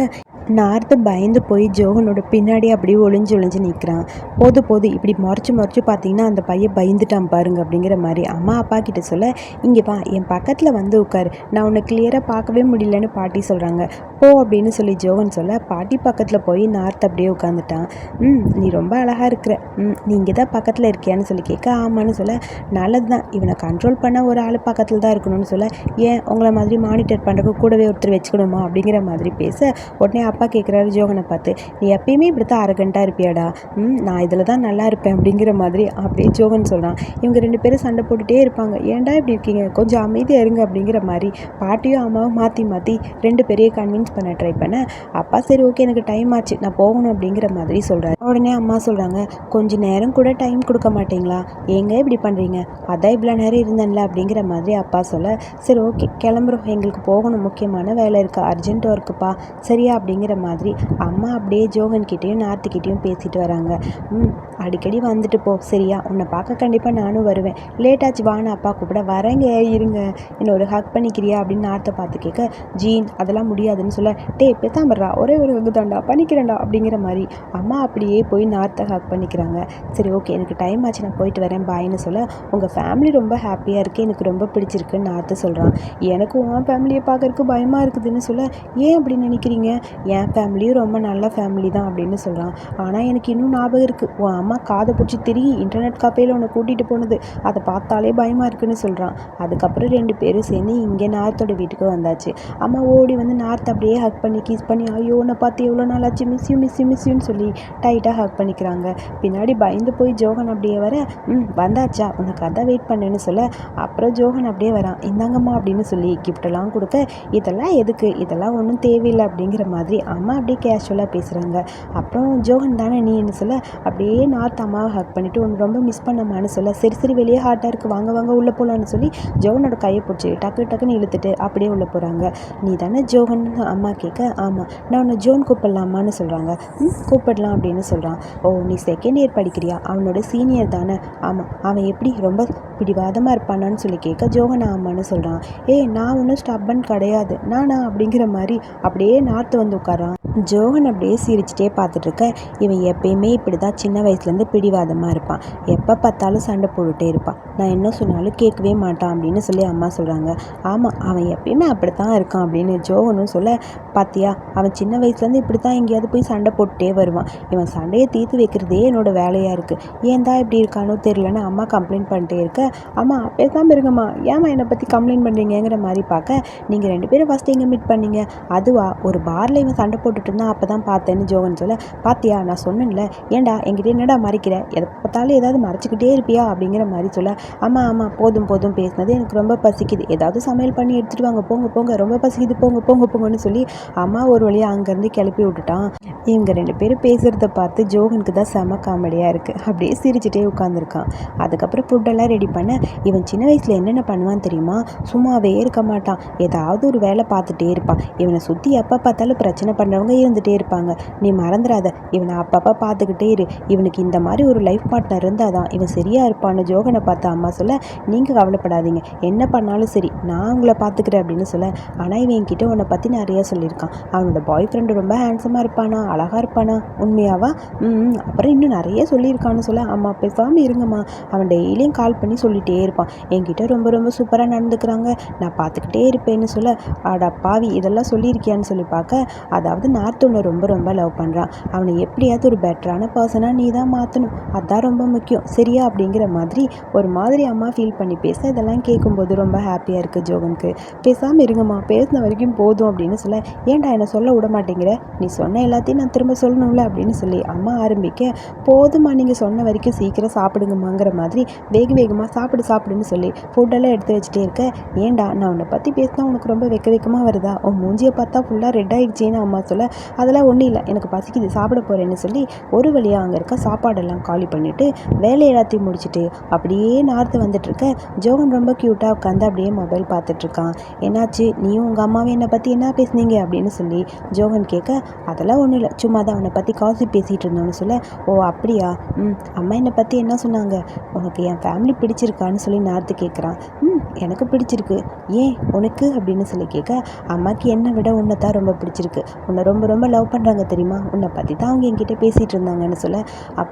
நார்த்து பயந்து போய் ஜோகனோட பின்னாடி அப்படியே ஒளிஞ்சு ஒளிஞ்சு நிற்கிறான் போது போது இப்படி முறைச்சி முறைச்சி பார்த்தீங்கன்னா அந்த பையன் பயந்துட்டான் பாருங்க அப்படிங்கிற மாதிரி அம்மா அப்பா கிட்ட சொல்ல இங்கே வா என் பக்கத்தில் வந்து உட்காரு. நான் உன்னை கிளியராக பார்க்கவே முடியலன்னு பாட்டி சொல்கிறாங்க போ அப்படின்னு சொல்லி ஜோகன் சொல்ல பாட்டி பக்கத்தில் போய் நார்த் அப்படியே உட்காந்துட்டான் ம் நீ ரொம்ப அழகாக இருக்கிற. ம் நீங்கள் தான் பக்கத்தில் இருக்கியான்னு சொல்லி கேட்க ஆமான்னு சொல்ல நல்லது தான் இவனை கண்ட்ரோல் பண்ண ஒரு ஆள் பக்கத்தில் தான் இருக்கணும்னு சொல்ல ஏன் உங்களை மாதிரி மானிட்டர் பண்ணுறக்கு கூடவே ஒருத்தர் வச்சுக்கணுமா? அப்படிங்கிற மாதிரி பேச உடனே அப்பா கேட்குறாரு ஜோகனை பார்த்து நீ எப்பயுமே இப்படி தான் அரகண்ட்டாக இருப்பியாடா. ம் நான் இதில் தான் நல்லா இருப்பேன் அப்படிங்கிற மாதிரி அப்படியே ஜோகன் சொல்கிறான் இவங்க ரெண்டு பேரும் சண்டை போட்டுகிட்டே இருப்பாங்க. ஏன்டா இப்படி இருக்கீங்க? கொஞ்சம் அமைதியாக இருங்க அப்படிங்கிற மாதிரி பாட்டியும் அம்மாவும் மாற்றி மாற்றி ரெண்டு பேரையும் கன்வின்ஸ் பண்ண ட்ரை பண்ண அப்பா சரி ஓகே எனக்கு டைம் ஆச்சு. நான் போகணும் அப்படிங்கிற மாதிரி சொல்கிறாரு உடனே அம்மா சொல்கிறாங்க கொஞ்ச நேரம் கூட டைம் கொடுக்க மாட்டீங்களா? ஏங்க இப்படி பண்ணுறீங்க அதான் இவ்வளோ நேரம் இருந்தேன்ல அப்படிங்கிற மாதிரி அப்பா சொல்ல சரி ஓகே கிளம்புறோம். எங்களுக்கு போகணும். முக்கியமான வேலை இருக்குது அர்ஜென்ட் ஒர்க்குப்பா சரியா? அப்படிங்கிற மாதிரி அம்மா அப்படியே ஜோகன் கிட்டேயும் நார்த்துக்கிட்டேயும் பேசிட்டு வராங்க. ம் அடிக்கடி வந்துட்டு போ. சரியா? உன்னை பார்க்க கண்டிப்பாக நானும் வருவேன். லேட்டாச்சு ஆச்சு அப்பா கூப்பிட வரேங்க. இருங்க. என்ன ஒரு ஹக் பண்ணிக்கிறியா? அப்படின்னு நார்த்தை பார்த்து கேட்க ஜீன் அதெல்லாம் முடியாதுன்னு சொல்ல. டே பேசாமறா. ஒரே ஒரு ஹக் தாண்டா பண்ணிக்கிறேன்டா. அப்படிங்கிற மாதிரி அம்மா அப்படியே போய் நார்த்தை ஹக் பண்ணிக்கிறாங்க. சரி ஓகே எனக்கு டைம் ஆச்சு. நான் போயிட்டு வரேன். பாய்னு சொல்ல உங்கள் ஃபேமிலி ரொம்ப ஹாப்பியாக இருக்குது எனக்கு ரொம்ப பிடிச்சிருக்குன்னு நார்த்து சொல்கிறான் எனக்கு உன் ஃபேமிலியை பார்க்கறதுக்கு பயமாக இருக்குதுன்னு சொல்ல ஏன் அப்படி நினைக்கிறீங்க? என் ஃபேமிலியும் ரொம்ப நல்ல ஃபேமிலி தான். அப்படின்னு சொல்கிறான் ஆனால் எனக்கு இன்னும் ஞாபகம் இருக்குது உன் அம்மா அம்மா காதை பிடிச்சி திரும்பி இன்டர்நெட் காஃபேயில் உன்னை கூட்டிகிட்டு போனது. அதை பார்த்தாலே பயமாக இருக்குன்னு சொல்கிறான் அதுக்கப்புறம் ரெண்டு பேரும் சேர்ந்து இங்கே நார்த்தோட வீட்டுக்கு வந்தாச்சு. அம்மா ஓடி வந்து நார்த் அப்படியே ஹக் பண்ணி கிஸ் பண்ணி ஐயோ உன்னை பார்த்து எவ்வளோ நாள் ஆச்சு? மிஸ்யூ மிஸ்யூ மிஸ்யூன்னு சொல்லி டைட்டாக ஹக் பண்ணிக்கிறாங்க. பின்னாடி பயந்து போய் ஜோகன் அப்படியே வர ம் வந்தாச்சா? உனக்கு அதான் வெயிட் பண்ணேன்னு சொல்ல. அப்புறம் ஜோகன் அப்படியே வரான். இந்தாங்கம்மா அப்படின்னு சொல்லி கிஃப்டெல்லாம் கொடுக்க இதெல்லாம் எதுக்கு? இதெல்லாம் ஒன்றும் தேவையில்லை அப்படிங்கிற மாதிரி அம்மா அப்படியே கேஷுவலாக பேசுகிறாங்க அப்புறம் ஜோகன் தானே நீன்னு சொல்ல? அப்படியே நான் நார்த் அம்மாவை ஹக் பண்ணிவிட்டு ஒன்று ரொம்ப மிஸ் பண்ணமான்னு சொல்ல சரி சரி வெளியே ஹார்ட்டாக இருக்குது வாங்க வாங்க உள்ளே போகலான்னு சொல்லி ஜோகனோட கையை பிடிச்சி டக்கு டக்குன்னு இழுத்துட்டு அப்படியே உள்ளே போகிறாங்க நீ தானே ஜோகன்? அம்மா கேட்க ஆமாம் நான் உன்னை ஜோன் கூப்பிடலாமான்னு சொல்கிறாங்க ம் கூப்பிடலாம் அப்படின்னு சொல்கிறான் ஓ நீ செகண்ட் இயர் படிக்கிறியா? அவனோட சீனியர் தானே. ஆமாம் அவன் எப்படி ரொம்ப பிடிவாதமாக இருப்பானான்னு சொல்லி கேட்க ஜோகன் ஆமான்னு சொல்கிறான் ஏய் நான் ஒன்றும் ஸ்டப்பன் கிடையாது. நானா? அப்படிங்கிற மாதிரி அப்படியே நார்த்து வந்து உட்காரான் ஜோகன் அப்படியே சிரிச்சிட்டே பார்த்துட்ருக்க இவன் எப்பயுமே இப்படி தான் சின்ன காலத்துலேருந்து பிடிவாதமாக இருப்பான். எப்போ பார்த்தாலும் சண்டை போட்டுகிட்டே இருப்பான். நான் என்ன சொன்னாலும் கேட்கவே மாட்டான் அப்படின்னு சொல்லி அம்மா சொல்கிறாங்க ஆமாம் அவன் எப்பயுமே அப்படி தான் இருக்கான் அப்படின்னு ஜோகனும் சொல்ல பார்த்தியா அவன் சின்ன வயசுலேருந்து இப்படி தான் எங்கேயாவது போய் சண்டை போட்டுட்டே வருவான். இவன் சண்டையை தீர்த்து வைக்கிறதே என்னோட வேலையாக இருக்குது ஏன் தான் இப்படி இருக்கானோ தெரியலன்னு அம்மா கம்ப்ளைண்ட் பண்ணிட்டே இருக்க அம்மா பேசாமல் இருங்கம்மா. ஏம்மா என்னை பற்றி கம்ப்ளைண்ட் பண்ணுறீங்கிற மாதிரி பார்க்க நீங்கள் ரெண்டு பேரும் ஃபஸ்ட்டு எங்கே மீட் பண்ணீங்க? அதுவா? ஒரு பாரில் இவன் சண்டை போட்டுட்டு இருந்தான் அப்போ தான் பார்த்தேன்னு ஜோகன் சொல்ல பாத்தியா நான் சொன்னேன்ல ஏன்டா என்கிட்ட என்னடா மறைக்கிற? எதை பார்த்தாலும் ஏதாவது மறைச்சிக்கிட்டே இருப்பியா? அப்படிங்கிற மாதிரி சொல்ல ஆமாம் ஆமாம் போதும் போதும் பேசினது எனக்கு ரொம்ப பசிக்குது. ஏதாவது சமையல் பண்ணி எடுத்துகிட்டு வாங்க போங்க போங்க ரொம்ப பசிக்குது போங்க போங்க போங்கன்னு சொல்லி அம்மா ஒரு வழியாக அங்கேருந்து கிளப்பி விட்டுட்டான். இவங்க ரெண்டு பேரும் பேசுகிறத பார்த்து ஜோகனுக்கு தான் செம காமெடியாக இருக்குது அப்படியே சிரிச்சுட்டே உட்காந்துருக்கான் அதுக்கப்புறம் ஃபுட்டெல்லாம் ரெடி பண்ண இவன் சின்ன வயசில் என்னென்ன பண்ணுவான் தெரியுமா? சும்மாவே இருக்க மாட்டான். ஏதாவது ஒரு வேலை பார்த்துட்டே இருப்பான். இவனை சுற்றி எப்போ பார்த்தாலும் பிரச்சனை பண்ணுறவங்க இருந்துகிட்டே இருப்பாங்க. நீ மறந்துடாத இவனை அப்பப்போ பார்த்துக்கிட்டே இரு. இவனுக்கு இந்த மாதிரி ஒரு லைஃப் பார்ட்னர் இருந்தால் தான் இவன் சரியாக இருப்பான்னு ஜோகனை பார்த்து அம்மா சொல்ல நீங்கள் கவலைப்படாதீங்க. என்ன பண்ணாலும் சரி நான் உங்களை பார்த்துக்கிறேன் அப்படின்னு சொல்ல ஆனால் இவன் என்கிட்ட உன்னை பற்றி நிறைய சொல்லியிருக்கான். அவனோட பாய் ஃப்ரெண்டு ரொம்ப ஹேண்ட்ஸமாக இருப்பானா அழகாக இருப்பானா உண்மையாவா? ம் அப்புறம் இன்னும் நிறைய சொல்லியிருக்கான்னு சொல்ல அம்மா பேசாமல் இருங்கம்மா. அவன் டெய்லியும் கால் பண்ணி சொல்லிகிட்டே இருப்பான். என்கிட்ட ரொம்ப ரொம்ப சூப்பராக நடந்துக்கிறாங்க. நான் பார்த்துக்கிட்டே இருப்பேன்னு சொல்ல ஆடா பாவி இதெல்லாம் சொல்லியிருக்கியான்னு சொல்லி பார்க்க அதாவது நார்த் ஒன்று ரொம்ப ரொம்ப லவ் பண்ணுறான் அவனை எப்படியாவது ஒரு பெட்டரான பர்சனாக நீ தான் மாற்றணும் அதுதான் ரொம்ப முக்கியம். சரியா? அப்படிங்கிற மாதிரி ஒரு மாதிரி அம்மா ஃபீல் பண்ணி பேச இதெல்லாம் கேட்கும்போது ரொம்ப ஹாப்பியாக இருக்குது ஜோகனுக்கு. பேசாமல் இருங்கம்மா. பேசின வரைக்கும் போதும் அப்படின்னு சொல்ல ஏன்டா என்னை சொல்ல விட மாட்டேங்கிற? நீ சொன்ன எல்லாத்தையும் நான் திரும்ப சொல்லணும்ல? அப்படின்னு சொல்லி அம்மா ஆரம்பிக்க போதுமா நீங்கள் சொன்ன வரைக்கும் சீக்கிரம் சாப்பிடுங்கம்மாங்கிற மாதிரி வேக வேகமாக சாப்பிடு சாப்பிடுன்னு சொல்லி ஃபுட்டெல்லாம் எடுத்து வச்சுட்டே இருக்க ஏன்டா? நான் உன்னை பற்றி பேசினா உனக்கு ரொம்ப வெக்க வெக்கமாக வருதா? உன் மூஞ்சியை பார்த்தா ஃபுல்லாக ரெட் ஆகிடுச்சேன்னு அம்மா சொல்ல அதெல்லாம் ஒன்றும் இல்லை. எனக்கு பசிக்குது. சாப்பிட போகிறேன்னு சொல்லி ஒரு வழியாக அங்கே இருக்க சாப்பாடெல்லாம் காலி பண்ணிவிட்டு வேலை எல்லாத்தையும் முடிச்சுட்டு அப்படியே நார்த்து வந்துட்டுருக்க. ஜோகன் ரொம்ப க்யூட்டாக உட்காந்து அப்படியே மொபைல் பார்த்துட்ருக்கான் என்னாச்சு? நீயும் உங்கள் அம்மாவும் என்னை பற்றி என்ன பேசுனீங்க? அப்படின்னு சொல்லி ஜோகன் கேட்க அதெல்லாம் ஒன்றும் இல்லை. சும்மா தான் அவனை பற்றி காசி பேசிகிட்டு இருந்தோன்னு சொல்ல. ஓ அப்படியா? ம் அம்மா என்னை பற்றி என்ன சொன்னாங்க? உனக்கு என் ஃபேமிலி பிடிச்சிருக்கான்னு சொல்லி நார்த்து கேட்குறான். ம் எனக்கு பிடிச்சிருக்கு. ஏன்? உனக்கு? அப்படின்னு சொல்லி கேட்க அம்மாவுக்கு என்னை விட உன்னை தான் ரொம்ப பிடிச்சிருக்கு. உன்னை ரொம்ப ரொம்ப லவ் பண்ணுறாங்க தெரியுமா? உன்னை பற்றி தான் அவங்க என்கிட்ட பேசிகிட்டு இருந்தாங்கன்னு சொல்ல.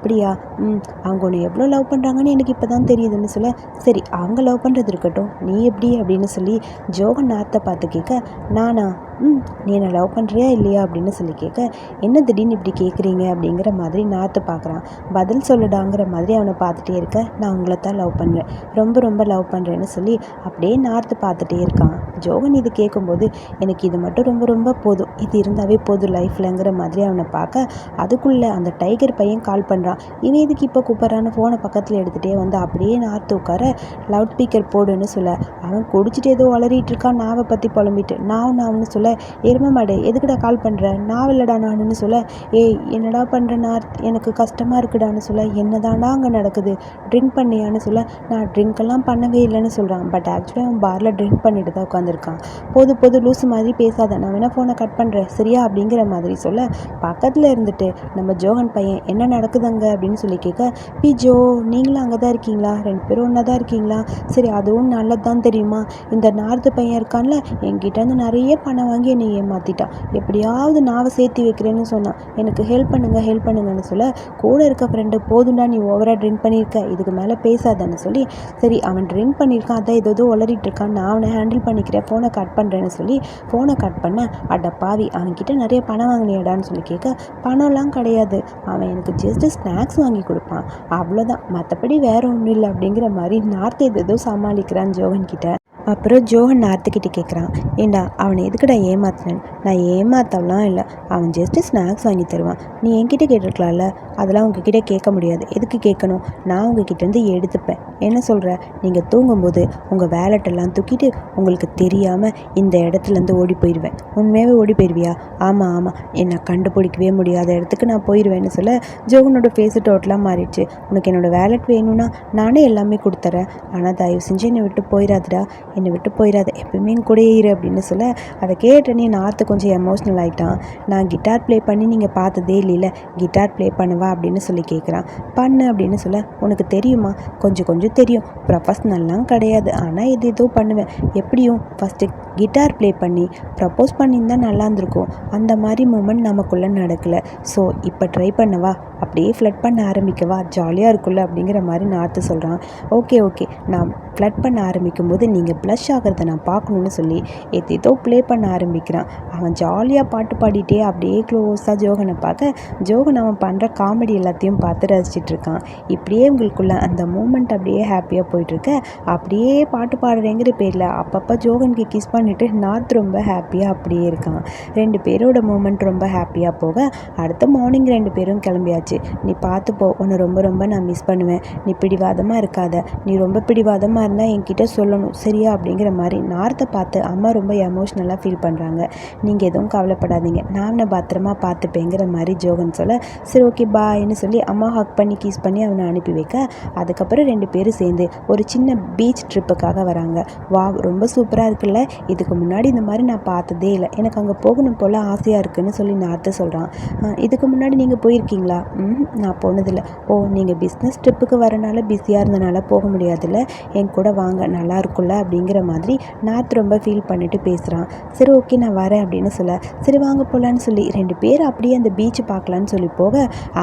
அப்படியா? ம் அவங்க உன்னை எவ்வளோ லவ் பண்ணுறாங்கன்னு எனக்கு இப்போ தான் தெரியுதுன்னு சொல்ல சரி அவங்க லவ் பண்ணுறது இருக்கட்டும். நீ எப்படி அப்படின்னு சொல்லி ஜோகன் நார்த்தை பார்த்து கேட்க நானா? ம் நீ என்னை லவ் பண்ணுறியா இல்லையா? அப்படின்னு சொல்லி கேட்க என்ன திடீர்னு இப்படி கேட்குறீங்க? அப்படிங்கிற மாதிரி நார்த்து பார்க்குறான். பதில் சொல்லுடாங்கிற மாதிரி அவனை பார்த்துட்டே இருக்க நான் உங்களை தான் லவ் பண்ணுறேன் ரொம்ப ரொம்ப லவ் பண்ணுறேன்னு சொல்லி அப்படியே நார்த்து பார்த்துட்டே இருக்கான். ஜோகன் இது கேட்கும்போது எனக்கு இது மட்டும் ரொம்ப ரொம்ப போதும். இது இருந்தாவே போதும் லைஃப்லங்கிற மாதிரி அவனை பார்க்க அதுக்குள்ளே அந்த டைகர் பையன் கால் பண்ணுறான் இவன் எதுக்கு இப்போ கூப்பிட்றான்னு ஃபோனை பக்கத்தில் எடுத்துகிட்டே வந்து அப்படியே நார்த்து உட்கார லவுட் ஸ்பீக்கர் போடுன்னு சொல்ல. அவன் குடிச்சிட்டு ஏதோ வளரிட்டு இருக்கான். நாவை பற்றி புலம்பிட்டு நான் நான்னு சொல்ல எருமை மாடு எதுக்குடா கால் பண்ணுற நான் இல்லடா நானுன்னு சொல்ல ஏய் என்னடா பண்ணுற எனக்கு கஷ்டமாக இருக்குடான்னு சொல்ல என்னதான்டா அங்கே நடக்குது? ட்ரிங்க் பண்ணியான்னு சொல்ல நான் ட்ரிங்க் எல்லாம் பண்ணவே இல்லைன்னு சொல்கிறான் பட் ஆக்சுவலி அவன் பாரில் ட்ரிங்க் பண்ணிட்டு தான் உட்காந்துருக்கான் போது போது லூஸ் மாதிரி பேசாத. நான் வேணால் ஃபோனை கட் பண்ணுறேன் சரியா? அப்படிங்கிற மாதிரி சொல்ல பக்கத்தில் இருந்துட்டு நம்ம ஜோகன் பையன் என்ன நடக்குதுங்க அப்படின்னு சொல்லி கேட்க பி ஜோ நீங்களும் அங்கே தான் இருக்கீங்களா? ரெண்டு பேரும் ஒன்றா தான் இருக்கீங்களா? சரி அதுவும் நல்லது தான் தெரியுமா? இந்த நார்த்து பையன் இருக்கான்ல என்கிட்ட வந்து நிறைய பணம் வாங்கி என்னை ஏமாற்றிட்டான் எப்படியாவது நாவை சேர்த்து வைக்கிறேன்னு சொன்னான். எனக்கு ஹெல்ப் பண்ணுங்கள் ஹெல்ப் பண்ணுங்கன்னு சொல்ல கூட இருக்க ஃப்ரெண்டு போதுண்டா நீ ஓவராக ட்ரிங்க் பண்ணியிருக்க இதுக்கு மேலே பேசாதன்னு சொல்லி சரி அவன் ட்ரிங்க் பண்ணியிருக்கான் அதான் ஏதோ உளறிட்டு இருக்கான். நான் அவனை ஹேண்டில் பண்ணிக்கிறேன் ஃபோனை கட் பண்ணுறேன்னு சொல்லி ஃபோனை கட் பண்ண அட பாவி அவன்கிட்ட நிறைய பணம் வாங்கினியாடான்னு சொல்லி கேட்க பணம்லாம் கிடையாது. அவன் எனக்கு ஜஸ்ட்டு ஸ்நாக்ஸ் வாங்கி கொடுப்பான். அவ்வளோதான் மற்றபடி வேற ஒன்றும் இல்லை அப்படிங்கிற மாதிரி நார்த் ஏதோ சமாளிக்கிறான் ஜோகன் கிட்ட அப்புறம் ஜோஹன் நார்த்துக்கிட்ட கேட்குறான் ஏண்டா அவனை எதுக்குடா ஏமாத்தினேன்? நான் ஏமாத்தவலாம் இல்லை. அவன் ஜஸ்ட்டு ஸ்நாக்ஸ் வாங்கி தருவான். நீ என்கிட்ட கேட்டிருக்கலாம்ல? அதெல்லாம் உங்ககிட்ட கேட்க முடியாது. எதுக்கு கேட்கணும்? நான் உங்ககிட்டேருந்து எடுத்துப்பேன். என்ன சொல்கிற நீங்கள் தூங்கும்போது உங்கள் வேலட்டெல்லாம் தூக்கிட்டு உங்களுக்கு தெரியாமல் இந்த இடத்துலேருந்து ஓடி போயிடுவேன் உண்மையாகவே ஓடி போயிடுவியா ஆமாம் ஆமாம் என்னை கண்டுபிடிக்கவே முடியாத இடத்துக்கு நான் போயிடுவேன்னு சொல்ல ஜோகனோட ஃபேஸு டோட்டலாக மாறிடுச்சு. உனக்கு என்னோடய வேலட் வேணும்னா நானே எல்லாமே கொடுத்துறேன். ஆனால் தயவு செஞ்சு என்னை விட்டு போயிடாதுடா. என்னை விட்டு போயிடாத எப்பயுமே என் கூடயே இரு அப்படின்னு சொல்ல அதை கேட்டனே நார்த்து கொஞ்சம் எமோஷ்னல் ஆகிட்டான் நான் கிட்டார் ப்ளே பண்ணி நீங்கள் பார்த்ததே இல்லைல்ல கிட்டார் ப்ளே பண்ணுவா அப்படின்னு சொல்லி கேட்குறான் பண்ணு அப்படின்னு சொல்ல உனக்கு தெரியுமா? கொஞ்சம் கொஞ்சம் தெரியும். ப்ரொஃபஷ்னல்லாம் கிடையாது. ஆனால் இது ஏதோ பண்ணுவேன். எப்படியும் ஃபஸ்ட்டு கிட்டார் ப்ளே பண்ணி ப்ரப்போஸ் பண்ணியிருந்தால் நல்லா இருந்திருக்கும். அந்த மாதிரி மூமெண்ட் நமக்குள்ளே நடக்கலை. ஸோ இப்போ ட்ரை பண்ணவா? அப்படியே ஃப்ளட் பண்ண ஆரம்பிக்கவா? ஜாலியாக இருக்குல்ல அப்படிங்கிற மாதிரி நார்த்து சொல்கிறான் ஓகே ஓகே. நான் ஃப்ளட் பண்ண ஆரம்பிக்கும் போது நீங்கள் ப்ளஷ் ஆகிறத நான் பார்க்கணுன்னு சொல்லி ஏதோ ப்ளே பண்ண ஆரம்பிக்கிறான். அவன் ஜாலியாக பாட்டு பாடிட்டே அப்படியே க்ளோஸாக ஜோகனை பார்க்க ஜோகன் அவன் பண்ணுற காமெடி எல்லாத்தையும் பார்த்து ரசிச்சிட்டு இருக்கான். இப்படியே உங்களுக்குள்ள அந்த மூமெண்ட் அப்படியே ஹாப்பியாக போயிட்டுருக்க. அப்படியே பாட்டு பாடுறேங்கிற பேரில் அப்பப்போ ஜோகனுக்கு கிஸ் பண்ணிவிட்டு நார்த் ரொம்ப ஹாப்பியாக அப்படியே இருக்கான். ரெண்டு பேரோட மூமெண்ட் ரொம்ப ஹாப்பியாக போக அடுத்த மார்னிங் ரெண்டு பேரும் கிளம்பியாச்சு. நீ பார்த்து போ உன்னை ரொம்ப ரொம்ப நான் மிஸ் பண்ணுவேன். நீ பிடிவாதமாக இருக்காத. நீ ரொம்ப பிடிவாதமாக இருந்தால் என்கிட்ட சொல்லணும். சரியா? அப்படிங்கிற மாதிரி நார்த்தை பார்த்து அம்மா ரொம்ப எமோஷ்னலாக ஃபீல் பண்ணுறாங்க நீங்கள் எதுவும் கவலைப்படாதீங்க. நான் அவனை பத்திரமா பார்த்துப்பேங்கிற மாதிரி ஜோகன் சொல்ல சரி ஓகே பாய்னு சொல்லி அம்மா ஹக் பண்ணி கீஸ் பண்ணி அவனை அனுப்பி வைக்க. அதுக்கப்புறம் ரெண்டு பேரும் சேர்ந்து ஒரு சின்ன பீச் ட்ரிப்புக்காக வராங்க. வா ரொம்ப சூப்பராக இருக்குல்ல. இதுக்கு முன்னாடி இந்த மாதிரி நான் பார்த்ததே இல்லை. எனக்கு அங்கே போகணும் போல் ஆசையாக இருக்குன்னு சொல்லி நார்த்தை சொல்கிறான் இதுக்கு முன்னாடி நீங்கள் போயிருக்கீங்களா? ம் நான் போனதில்லை. ஓ நீங்கள் பிஸ்னஸ் ட்ரிப்புக்கு வரனால பிஸியாக இருந்தனால போக முடியாதுல்ல? என் கூட வாங்க நல்லா இருக்கும்ல? அப்படிங்கிற மாதிரி நார்த் ரொம்ப ஃபீல் பண்ணிட்டு பேசுகிறான் சரி ஓகே நான் வரேன் அப்படின்னு சொல்ல. சரி வாங்க போகலான்னு சொல்லி ரெண்டு பேர் அப்படியே அந்த பீச் பார்க்கலான்னு சொல்லி போக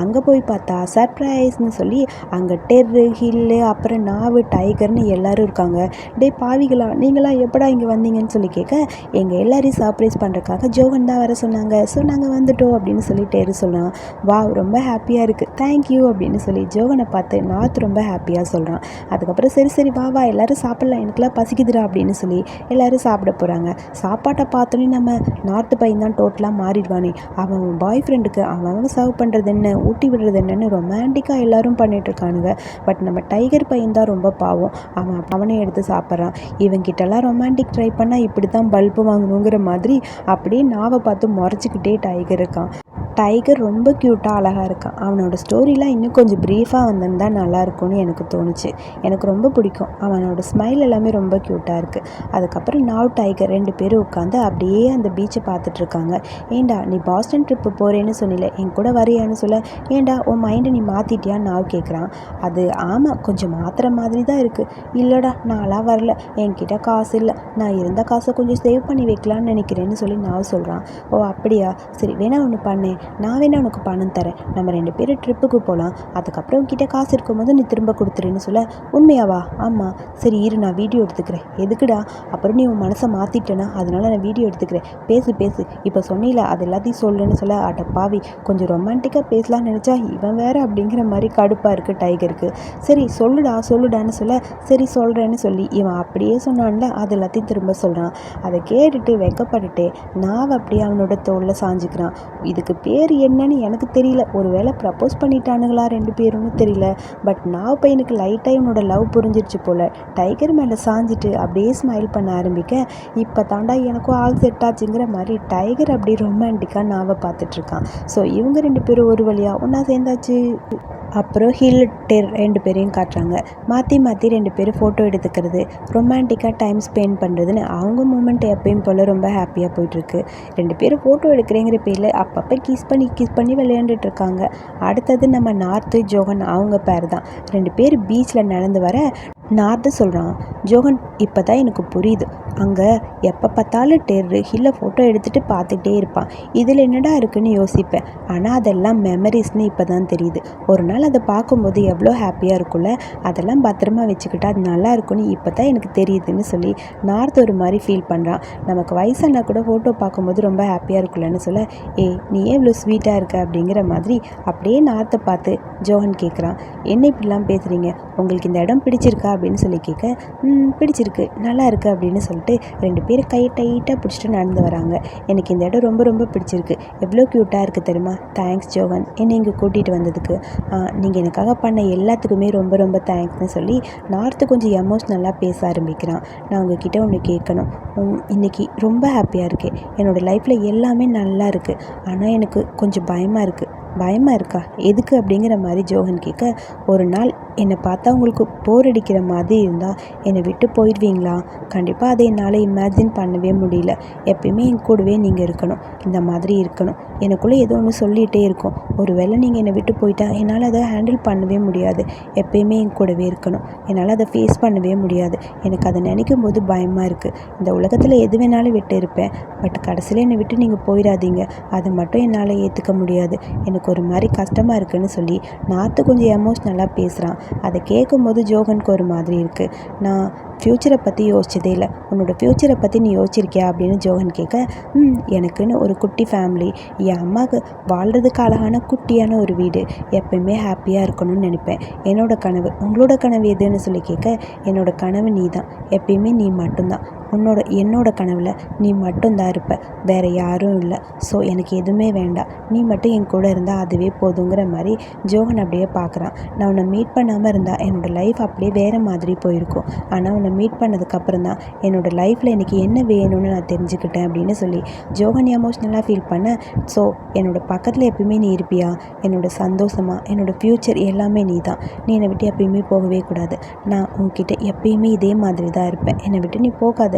அங்கே போய் பார்த்தா சர்ப்ரைஸ்னு சொல்லி அங்கே டெர்ரு ஹில்லு அப்புறம் நாவு டைகர்னு எல்லாரும் இருக்காங்க. டே பாவிகளா நீங்களாம் எப்படா இங்கே வந்தீங்கன்னு சொல்லி கேட்க எங்கள் எல்லாரையும் சர்ப்ரைஸ் பண்ணுறக்காக ஜோகன் தான் வர சொன்னாங்க. ஸோ நாங்கள் வந்துட்டோம் அப்படின்னு சொல்லி டெரு சொன்னான். வா ரொம்ப ஹாப்பி ஹாப்பியாக இருக்குது. தேங்க்யூ அப்படின்னு சொல்லி ஜோகனை பார்த்து நாத் ரொம்ப ஹாப்பியாக சொல்கிறான். அதுக்கப்புறம் சரி சரி வா வா எல்லோரும் சாப்பிட்லாம் எனக்குலாம் பசிக்குதுடா அப்படின்னு சொல்லி எல்லோரும் சாப்பிட போகிறாங்க. சாப்பாட்டை பார்த்தோன்னே நம்ம நார்த்து பையன் தான் டோட்டலாக மாறிடுவானே. அவன் பாய் ஃப்ரெண்டுக்கு அவன் அவன் சர்வ் பண்ணுறது என்ன ஊட்டி விடுறது என்னன்னு ரொமான்டிக்காக எல்லோரும் பண்ணிகிட்ருக்கானுங்க பட் நம்ம டைகர் பையன் தான் ரொம்ப பாவம். அவன் அவனே எடுத்து சாப்பிட்றான். இவங்கிட்டலாம் ரொமான்டிக் ட்ரை பண்ணால் இப்படி தான் பல்பு வாங்கணுங்கிற மாதிரி அப்படியே நாவை பார்த்து முறைச்சிக்கிட்டே டைகர் இருக்கான். டைகர் ரொம்ப க்யூட்டாக அழகாக இருக்கான். அவனோட ஸ்டோரிலாம் இன்னும் கொஞ்சம் ப்ரீஃபாக வந்திருந்தா நல்லாயிருக்கும்னு எனக்கு தோணுச்சு. எனக்கு ரொம்ப பிடிக்கும். அவனோட ஸ்மைல் எல்லாமே ரொம்ப க்யூட்டாக இருக்குது அதுக்கப்புறம் நாவ் டைகர் ரெண்டு பேரும் உட்காந்து அப்படியே அந்த பீச்சை பார்த்துட்ருக்காங்க ஏண்டா நீ பாஸ்டன் ட்ரிப்பு போகிறேன்னு சொன்னில என் கூட வரையான்னு சொல்ல ஏண்டா உன் மைண்டை நீ மாற்றிட்டியா நாவ் கேட்குறான் அது ஆமாம் கொஞ்சம் மாற்றுற மாதிரி தான் இருக்குது இல்லைடா நான்லாம் வரல. என்கிட்ட காசு இல்லை. நான் இருந்த காசை கொஞ்சம் சேவ் பண்ணி வைக்கலான்னு நினைக்கிறேன்னு சொல்லி நாவ் சொல்கிறான் ஓ அப்படியா? சரி வேணா ஒன்று பண்ணேன் நான் வேணா உனக்கு பணம் தரேன். நம்ம ரெண்டு பேரும் ட்ரிப்புக்கு போகலாம் அதுக்கப்புறம் உங்ககிட்ட காசு இருக்கும்போது நீ திரும்ப கொடுத்துருன்னு சொல்ல உண்மையாவா ஆமாம் சரி இரு நான் வீடியோ எடுத்துக்கிறேன். எதுக்குடா? அப்புறம் நீ உன் மனசை மாற்றிட்டேனா அதனால நான் வீடியோ எடுத்துக்கிறேன். பேசு பேசு. இப்போ சொன்னில அது எல்லாத்தையும் சொல்லுன்னு சொல்ல அட பாவி கொஞ்சம் ரொமான்டிக்காக பேசலாம்னு நினச்சா இவன் வேறு அப்படிங்கிற மாதிரி கடுப்பாக இருக்குது டைகருக்கு சரி சொல்லுடா சொல்லுடான்னு சொல்ல சரி சொல்கிறேன்னு சொல்லி இவன் அப்படியே சொன்னான்ல அது எல்லாத்தையும் திரும்ப சொல்கிறான் அதை கேட்டுட்டு வெக்கப்பட்டுட்டு நான் அப்படியே அவனோட தோளில் சாஞ்சிக்கிறான். இதுக்கு பேர் பேர் என்னன்னு எனக்கு தெரியல. ஒரு வேளை ப்ரப்போஸ் பண்ணிட்டானுங்களா ரெண்டு பேரும்னு தெரியல. பட் நான் பையனுக்கு லைட்டாக இவனோட லவ் புரிஞ்சிருச்சு போல். டைகர் மேலே சாஞ்சிட்டு அப்படியே ஸ்மைல் பண்ண ஆரம்பிக்க இப்போ தாண்டா எனக்கும் ஆள் செட் ஆச்சுங்கிற மாதிரி டைகர் அப்படியே ரொமான்டிக்காக நாவை பார்த்துட்ருக்கான். ஸோ இவங்க ரெண்டு பேரும் ஒரு வழியாக ஒன்றா சேர்ந்தாச்சு. அப்புறம் ஹில் டெர் ரெண்டு பேரையும் காட்டுறாங்க. மாற்றி மாற்றி ரெண்டு பேரும் ஃபோட்டோ எடுத்துக்கிறது ரொமான்டிக்காக டைம் ஸ்பெண்ட் பண்ணுறதுன்னு அவங்க மூமெண்ட் எப்பயும் போல் ரொம்ப ஹாப்பியாக போயிட்டுருக்கு ரெண்டு பேரும் ஃபோட்டோ எடுக்கிறேங்கிற பேரில் அப்பப்போ கிஸ் பண்ணி கிஸ் பண்ணி விளையாண்டுட்டு இருக்காங்க அடுத்தது நம்ம நார்த்து ஜோகன் அவங்க பேர் தான். ரெண்டு பேர் பீச்சில் நடந்து வர நார்த்து சொல்கிறான் ஜோகன் இப்போ தான் எனக்கு புரியுது. அங்கே எப்போ பார்த்தாலும் டெர்ரு ஹில்லை ஃபோட்டோ எடுத்துகிட்டு பார்த்துட்டே இருப்பான். இதில் என்னடா இருக்குன்னு யோசிப்பேன். ஆனால் அதெல்லாம் மெமரிஸ்னு இப்போ தான் தெரியுது. ஒரு நாள் அதை பார்க்கும்போது எவ்வளோ ஹாப்பியாக இருக்கும்ல? அதெல்லாம் பத்திரமா வச்சுக்கிட்டா அது நல்லா இருக்கும்னு இப்போ தான் எனக்கு தெரியுதுன்னு சொல்லி நார்த் ஒரு மாதிரி ஃபீல் பண்ணுறான் நமக்கு வயசானா கூட ஃபோட்டோ பார்க்கும்போது ரொம்ப ஹாப்பியாக இருக்குல்லன்னு சொல்ல ஏ நீ ஏன் இவ்வளோ ஸ்வீட்டாக இருக்க? அப்படிங்கிற மாதிரி அப்படியே நார்த்தை பார்த்து ஜோகன் கேட்குறான் என்ன இப்படிலாம் பேசுகிறீங்க உங்களுக்கு இந்த இடம் பிடிச்சிருக்கா அப்படின்னு சொல்லி கேட்க பிடிச்சிருக்கு நல்லா இருக்குது அப்படின்னு சொல்லிட்டு ரெண்டு பேரும் கை டைட்டாக பிடிச்சிட்டு நடந்து வராங்க. எனக்கு இந்த இடம் ரொம்ப ரொம்ப பிடிச்சிருக்கு. எவ்வளோ க்யூட்டாக இருக்குது தெரியுமா? தேங்க்ஸ் ஜோகன் என்னை இங்கே கூட்டிகிட்டு வந்ததுக்கு. நீங்கள் எனக்காக பண்ண எல்லாத்துக்குமே ரொம்ப ரொம்ப தேங்க்ஸ்னு சொல்லி நார்த்து கொஞ்சம் எமோஷ்னலாக பேச ஆரம்பிக்கிறான். நான் உங்ககிட்ட ஒன்று கேட்கணும். இன்றைக்கி ரொம்ப ஹாப்பியாக இருக்கேன் என்னோடய லைஃப்பில் எல்லாமே நல்லா இருக்குது ஆனால் எனக்கு கொஞ்சம் பயமாக இருக்குது பயமாக இருக்கா? எதுக்கு அப்படிங்கிற மாதிரி ஜோகன் கேட்க ஒரு நாள் என்னை பார்த்தா உங்களுக்கு போர் அடிக்கிற மாதிரி இருந்தால் என்னை விட்டு போயிடுவீங்களா? கண்டிப்பாக அதை என்னால் இமேஜின் பண்ணவே முடியல. எப்பயுமே என் கூடவே நீங்கள் இருக்கணும். இந்த மாதிரி இருக்கணும். எனக்குள்ளே ஏதோ ஒன்று சொல்லிகிட்டே இருக்கும். ஒரு வேளை நீங்கள் என்னை விட்டு போயிட்டா என்னால் அதை ஹேண்டில் பண்ணவே முடியாது. எப்பயுமே என் கூடவே இருக்கணும். என்னால் அதை ஃபேஸ் பண்ணவே முடியாது. எனக்கு அதை நினைக்கும் போது பயமாக இருக்குது இந்த உலகத்தில் எது வேணாலும் விட்டு இருப்பேன். பட் கடைசியில் என்னை விட்டு நீங்கள் போயிடாதீங்க. அதை மட்டும் என்னால் ஏற்றுக்க முடியாது. எனக்கு ஒரு மாதிரி கஷ்டமாக இருக்குன்னு சொல்லி நாற்று கொஞ்சம் எமோஷ்னலாக பேசுகிறான் அதை கேட்கும்போது ஜோகனுக்கு ஒரு மாதிரி இருக்குது நான் ஃப்யூச்சரை பற்றி யோசிச்சதே இல்லை. உன்னோட ஃப்யூச்சரை பற்றி நீ யோசிச்சிருக்கியா அப்படின்னு ஜோகன் கேட்க ம் எனக்குன்னு ஒரு குட்டி ஃபேமிலி என் அம்மாவுக்கு வாழ்கிறதுக்கு அழகான குட்டியான ஒரு வீடு. எப்பயுமே ஹாப்பியாக இருக்கணும்னு நினைப்பேன். என்னோட கனவு உங்களோட கனவு எதுன்னு சொல்லி கேட்க என்னோட கனவு நீ தான் எப்பயுமே நீ மட்டும்தான். உன்னோட என்னோட கனவில் நீ மட்டும்தான் இருப்ப. வேறு யாரும் இல்லை. ஸோ எனக்கு எதுவுமே வேண்டாம் நீ மட்டும் என் கூட இருந்தால் அதுவே போதுங்கிற மாதிரி ஜோகன் அப்படியே பார்க்குறான் நான் உன்னை மீட் பண்ணாமல் இருந்தால் என்னோடய லைஃப் அப்படியே வேறு மாதிரி போயிருக்கும். ஆனால் உன்னை மீட் பண்ணதுக்கப்புறம் தான் என்னோடய லைஃப்பில் எனக்கு என்ன வேணும்னு நான் தெரிஞ்சுக்கிட்டேன் அப்படின்னு சொல்லி ஜோகன் எமோஷ்னலாக ஃபீல் பண்ண ஸோ என்னோட பக்கத்தில் எப்பயுமே நீ இருப்பியா? என்னோட சந்தோஷமாக என்னோடய ஃப்யூச்சர் எல்லாமே நீ தான் நீ என்னை விட்டு எப்பயுமே போகவே கூடாது. நான் உன்கிட்ட எப்பயுமே இதே மாதிரி தான் இருப்பேன். என்னை விட்டு நீ போகாத.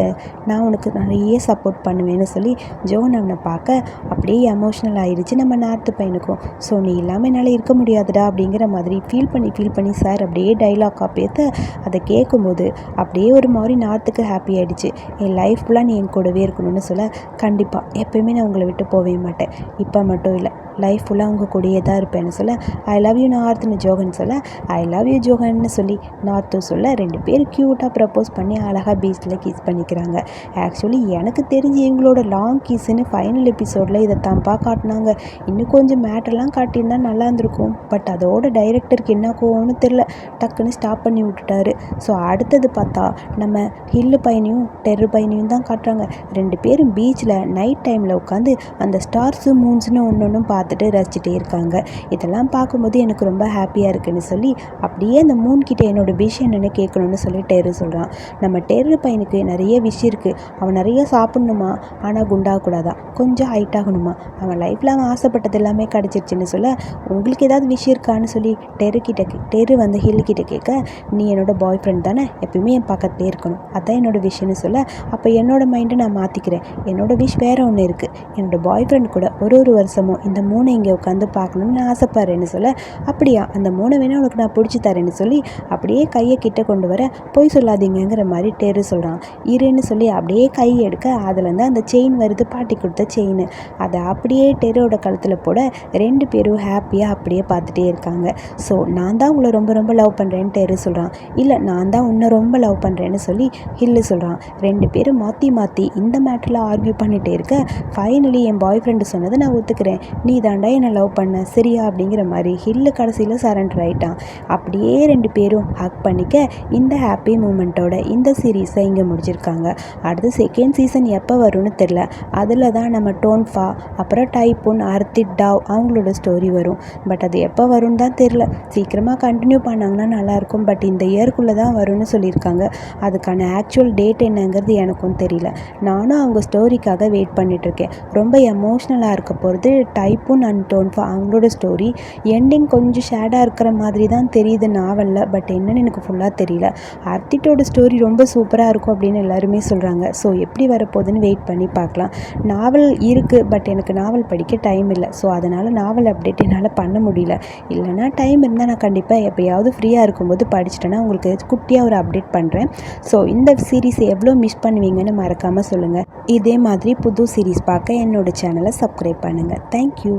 நான் உனக்கு நிறைய சப்போர்ட் பண்ணுவேன்னு சொல்லி ஜோன் அவனை பார்க்க அப்படியே எமோஷ்னல் ஆயிடுச்சு நம்ம நார்த்து பையனுக்கும். ஸோ நீ இல்லாமல் என்னால் இருக்க முடியாதுடா அப்படிங்கிற மாதிரி ஃபீல் பண்ணி ஃபீல் பண்ணி சார் அப்படியே டைலாக்காக பேச அதை கேட்கும்போது அப்படியே ஒரு மாதிரி நார்த்துக்கு ஹாப்பி ஆகிடுச்சு என் லைஃப் ஃபுல்லாக நீ என் கூடவே இருக்கணும்னு சொல்ல கண்டிப்பாக எப்பயுமே நான் உங்களை விட்டு போகவே மாட்டேன். இப்போ மட்டும் இல்லை. லைஃப் ஃபுல்லாக உங்கள் கூடயே தான் இருப்பேன்னு சொல்ல ஐ லவ் யூ நார்த்னு ஜோகன் சொல்ல ஐ லவ் யூ ஜோகன்னு சொல்லி நார்த்தும் சொல்ல ரெண்டு பேரும் க்யூட்டாக ப்ரப்போஸ் பண்ணி அழகாக பீச்சில் கிஸ் பண்ணிக்கிறாங்க. ஆக்சுவலி எனக்கு தெரிஞ்சு இவங்களோட லாங் கிஸ்ன்னு ஃபைனல் எபிசோடில் இதை தம்பா காட்டினாங்க. இன்னும் கொஞ்சம் மேட்டர்லாம் காட்டியிருந்தா நல்லா இருந்திருக்கும். பட் அதோட டைரக்டருக்கு என்ன கோவம்னு தெரில டக்குன்னு ஸ்டாப் பண்ணி விட்டுட்டாரு. ஸோ அடுத்தது பார்த்தா நம்ம ஹில்லு பையனையும் டெர்ரு பையனையும் தான் காட்டுறாங்க. ரெண்டு பேரும் பீச்சில் நைட் டைமில் உட்காந்து அந்த ஸ்டார்ஸு மூன்ஸ்னு ஒன்று ஒன்றும் பார்த்துட்டு ரசிச்சுட்டே இருக்காங்க. இதெல்லாம் பார்க்கும்போது எனக்கு ரொம்ப ஹாப்பியாக இருக்குன்னு சொல்லி அப்படியே அந்த மூன்கிட்ட என்னோடய என்னோட விஷயம் என்னென்னு கேட்கணும்னு சொல்லி டேரு சொல்கிறான் நம்ம டேரு பையனுக்கு நிறைய விஷயம் இருக்குது அவன் நிறைய சாப்பிட்ணுமா? ஆனால் குண்டாகக்கூடாதா கொஞ்சம் ஹைட் ஆகணுமா? அவன் லைஃப்பில் அவன் ஆசைப்பட்டது எல்லாமே கிடச்சிருச்சுன்னு சொல்ல உங்களுக்கு ஏதாவது விஷயம் இருக்கான்னு சொல்லி டெரு கிட்ட கே- டெரு வந்து ஹில் கிட்ட கேட்க நீ என்னோட பாய் ஃப்ரெண்ட் தானே? எப்பயுமே என் பக்கத்துலேயே இருக்கணும். அதான் என்னோடய விஷயம்னு சொல்ல அப்போ என்னோட மைண்டை நான் மாற்றிக்கிறேன் என்னோட விஷ் வேறு ஒன்று இருக்குது என்னோடய பாய் ஃப்ரெண்ட் கூட ஒரு ஒரு வருஷமும் இந்த மூணு இங்கே உட்காந்து பார்க்கணும்னு ஆசைப்பட்றேன்னு சொல்ல அப்படியா அந்த மூணை வேணால் உனக்கு நான் பிடிச்சி தரேன்னு சொல்லி அப்படியே கையை கிட்ட கொண்டு வர பொய் சொல்லாதீங்கங்கிற மாதிரி டெரு சொல்கிறான் இருன்னு சொல்லி அப்படியே கை எடுக்க அதுலேருந்து அந்த செயின் வருது பாட்டி கொடுத்த செயின். அதை அப்படியே டெரோட கழுத்தில் போட ரெண்டு பேரும் ஹாப்பியாக அப்படியே பார்த்துட்டே இருக்காங்க. ஸோ நான் தான் உங்களை ரொம்ப ரொம்ப லவ் பண்ணுறேன்னு டெரு சொல்கிறான் இல்லை நான் தான் உன்னை ரொம்ப லவ் பண்ணுறேன்னு சொல்லி ஹில்லு சொல்கிறான் ரெண்டு பேரும் மாற்றி மாற்றி இந்த மேட்டரில் ஆர்கியூ பண்ணிகிட்டே இருக்க ஃபைனலி என் பாய் ஃப்ரெண்டு சொன்னதை நான் ஒத்துக்கிறேன். நீ தாண்டா என்னை லவ் பண்ண? சரியா? அப்படிங்கிற மாதிரி ஹில்லு கடைசியில் சரண்டர் ஆயிட்டான். அப்படியே ரெண்டு பேரும் ஹக் பண்ணிக்க இந்த ஹாப்பி மூமெண்ட்டோட இந்த சீரீஸை இங்கே முடிச்சிருக்காங்க. அடுத்து செகண்ட் சீசன் எப்போ வரும்னு தெரில அதில் தான் நம்ம டோன்ஃபா அப்புறம் டைப்புன் அர்த்திட் டாவ் அவங்களோட ஸ்டோரி வரும். பட் அது எப்போ வரும்னு தான் தெரில சீக்கிரமாக கண்டினியூ பண்ணாங்கன்னா நல்லாயிருக்கும் பட் இந்த இயர்க்குள்ளே தான் வரும்னு சொல்லியிருக்காங்க. அதுக்கான ஆக்சுவல் டேட் என்னங்கிறது எனக்கும் தெரியல. நானும் அவங்க ஸ்டோரிக்காக வெயிட் பண்ணிகிட்ருக்கேன் ரொம்ப எமோஷ்னலாக இருக்க போகிறது டைப் டைப்பூன் அண்ட் டோன்ஃபா அவங்களோட ஸ்டோரி எண்டிங் கொஞ்சம் ஷேடாக இருக்கிற மாதிரி தான் தெரியுது நாவலில் பட் என்னன்னு எனக்கு ஃபுல்லாக தெரியல. அர்த்திட்டோட ஸ்டோரி ரொம்ப சூப்பராக இருக்கும் அப்படின்னு எல்லாருமே சொல்கிறாங்க ஸோ எப்படி வரப்போகுதுன்னு வெயிட் பண்ணி பார்க்கலாம். நாவல் இருக்குது பட் எனக்கு நாவல் படிக்க டைம் இல்லை. ஸோ அதனால் நாவல் அப்டேட் என்னால் பண்ண முடியல. இல்லைனா டைம் இருந்தால் நான் கண்டிப்பாக எப்போயாவது ஃப்ரீயாக இருக்கும்போது படிச்சிட்டேன்னா உங்களுக்கு குட்டியாக ஒரு அப்டேட் பண்ணுறேன் ஸோ இந்த சீரீஸ் எவ்வளோ மிஸ் பண்ணுவீங்கன்னு மறக்காமல் சொல்லுங்கள் இதே மாதிரி புது சீரீஸ் பார்க்க என்னோட சேனலை சப்ஸ்கிரைப் பண்ணுங்கள் தேங்க்யூ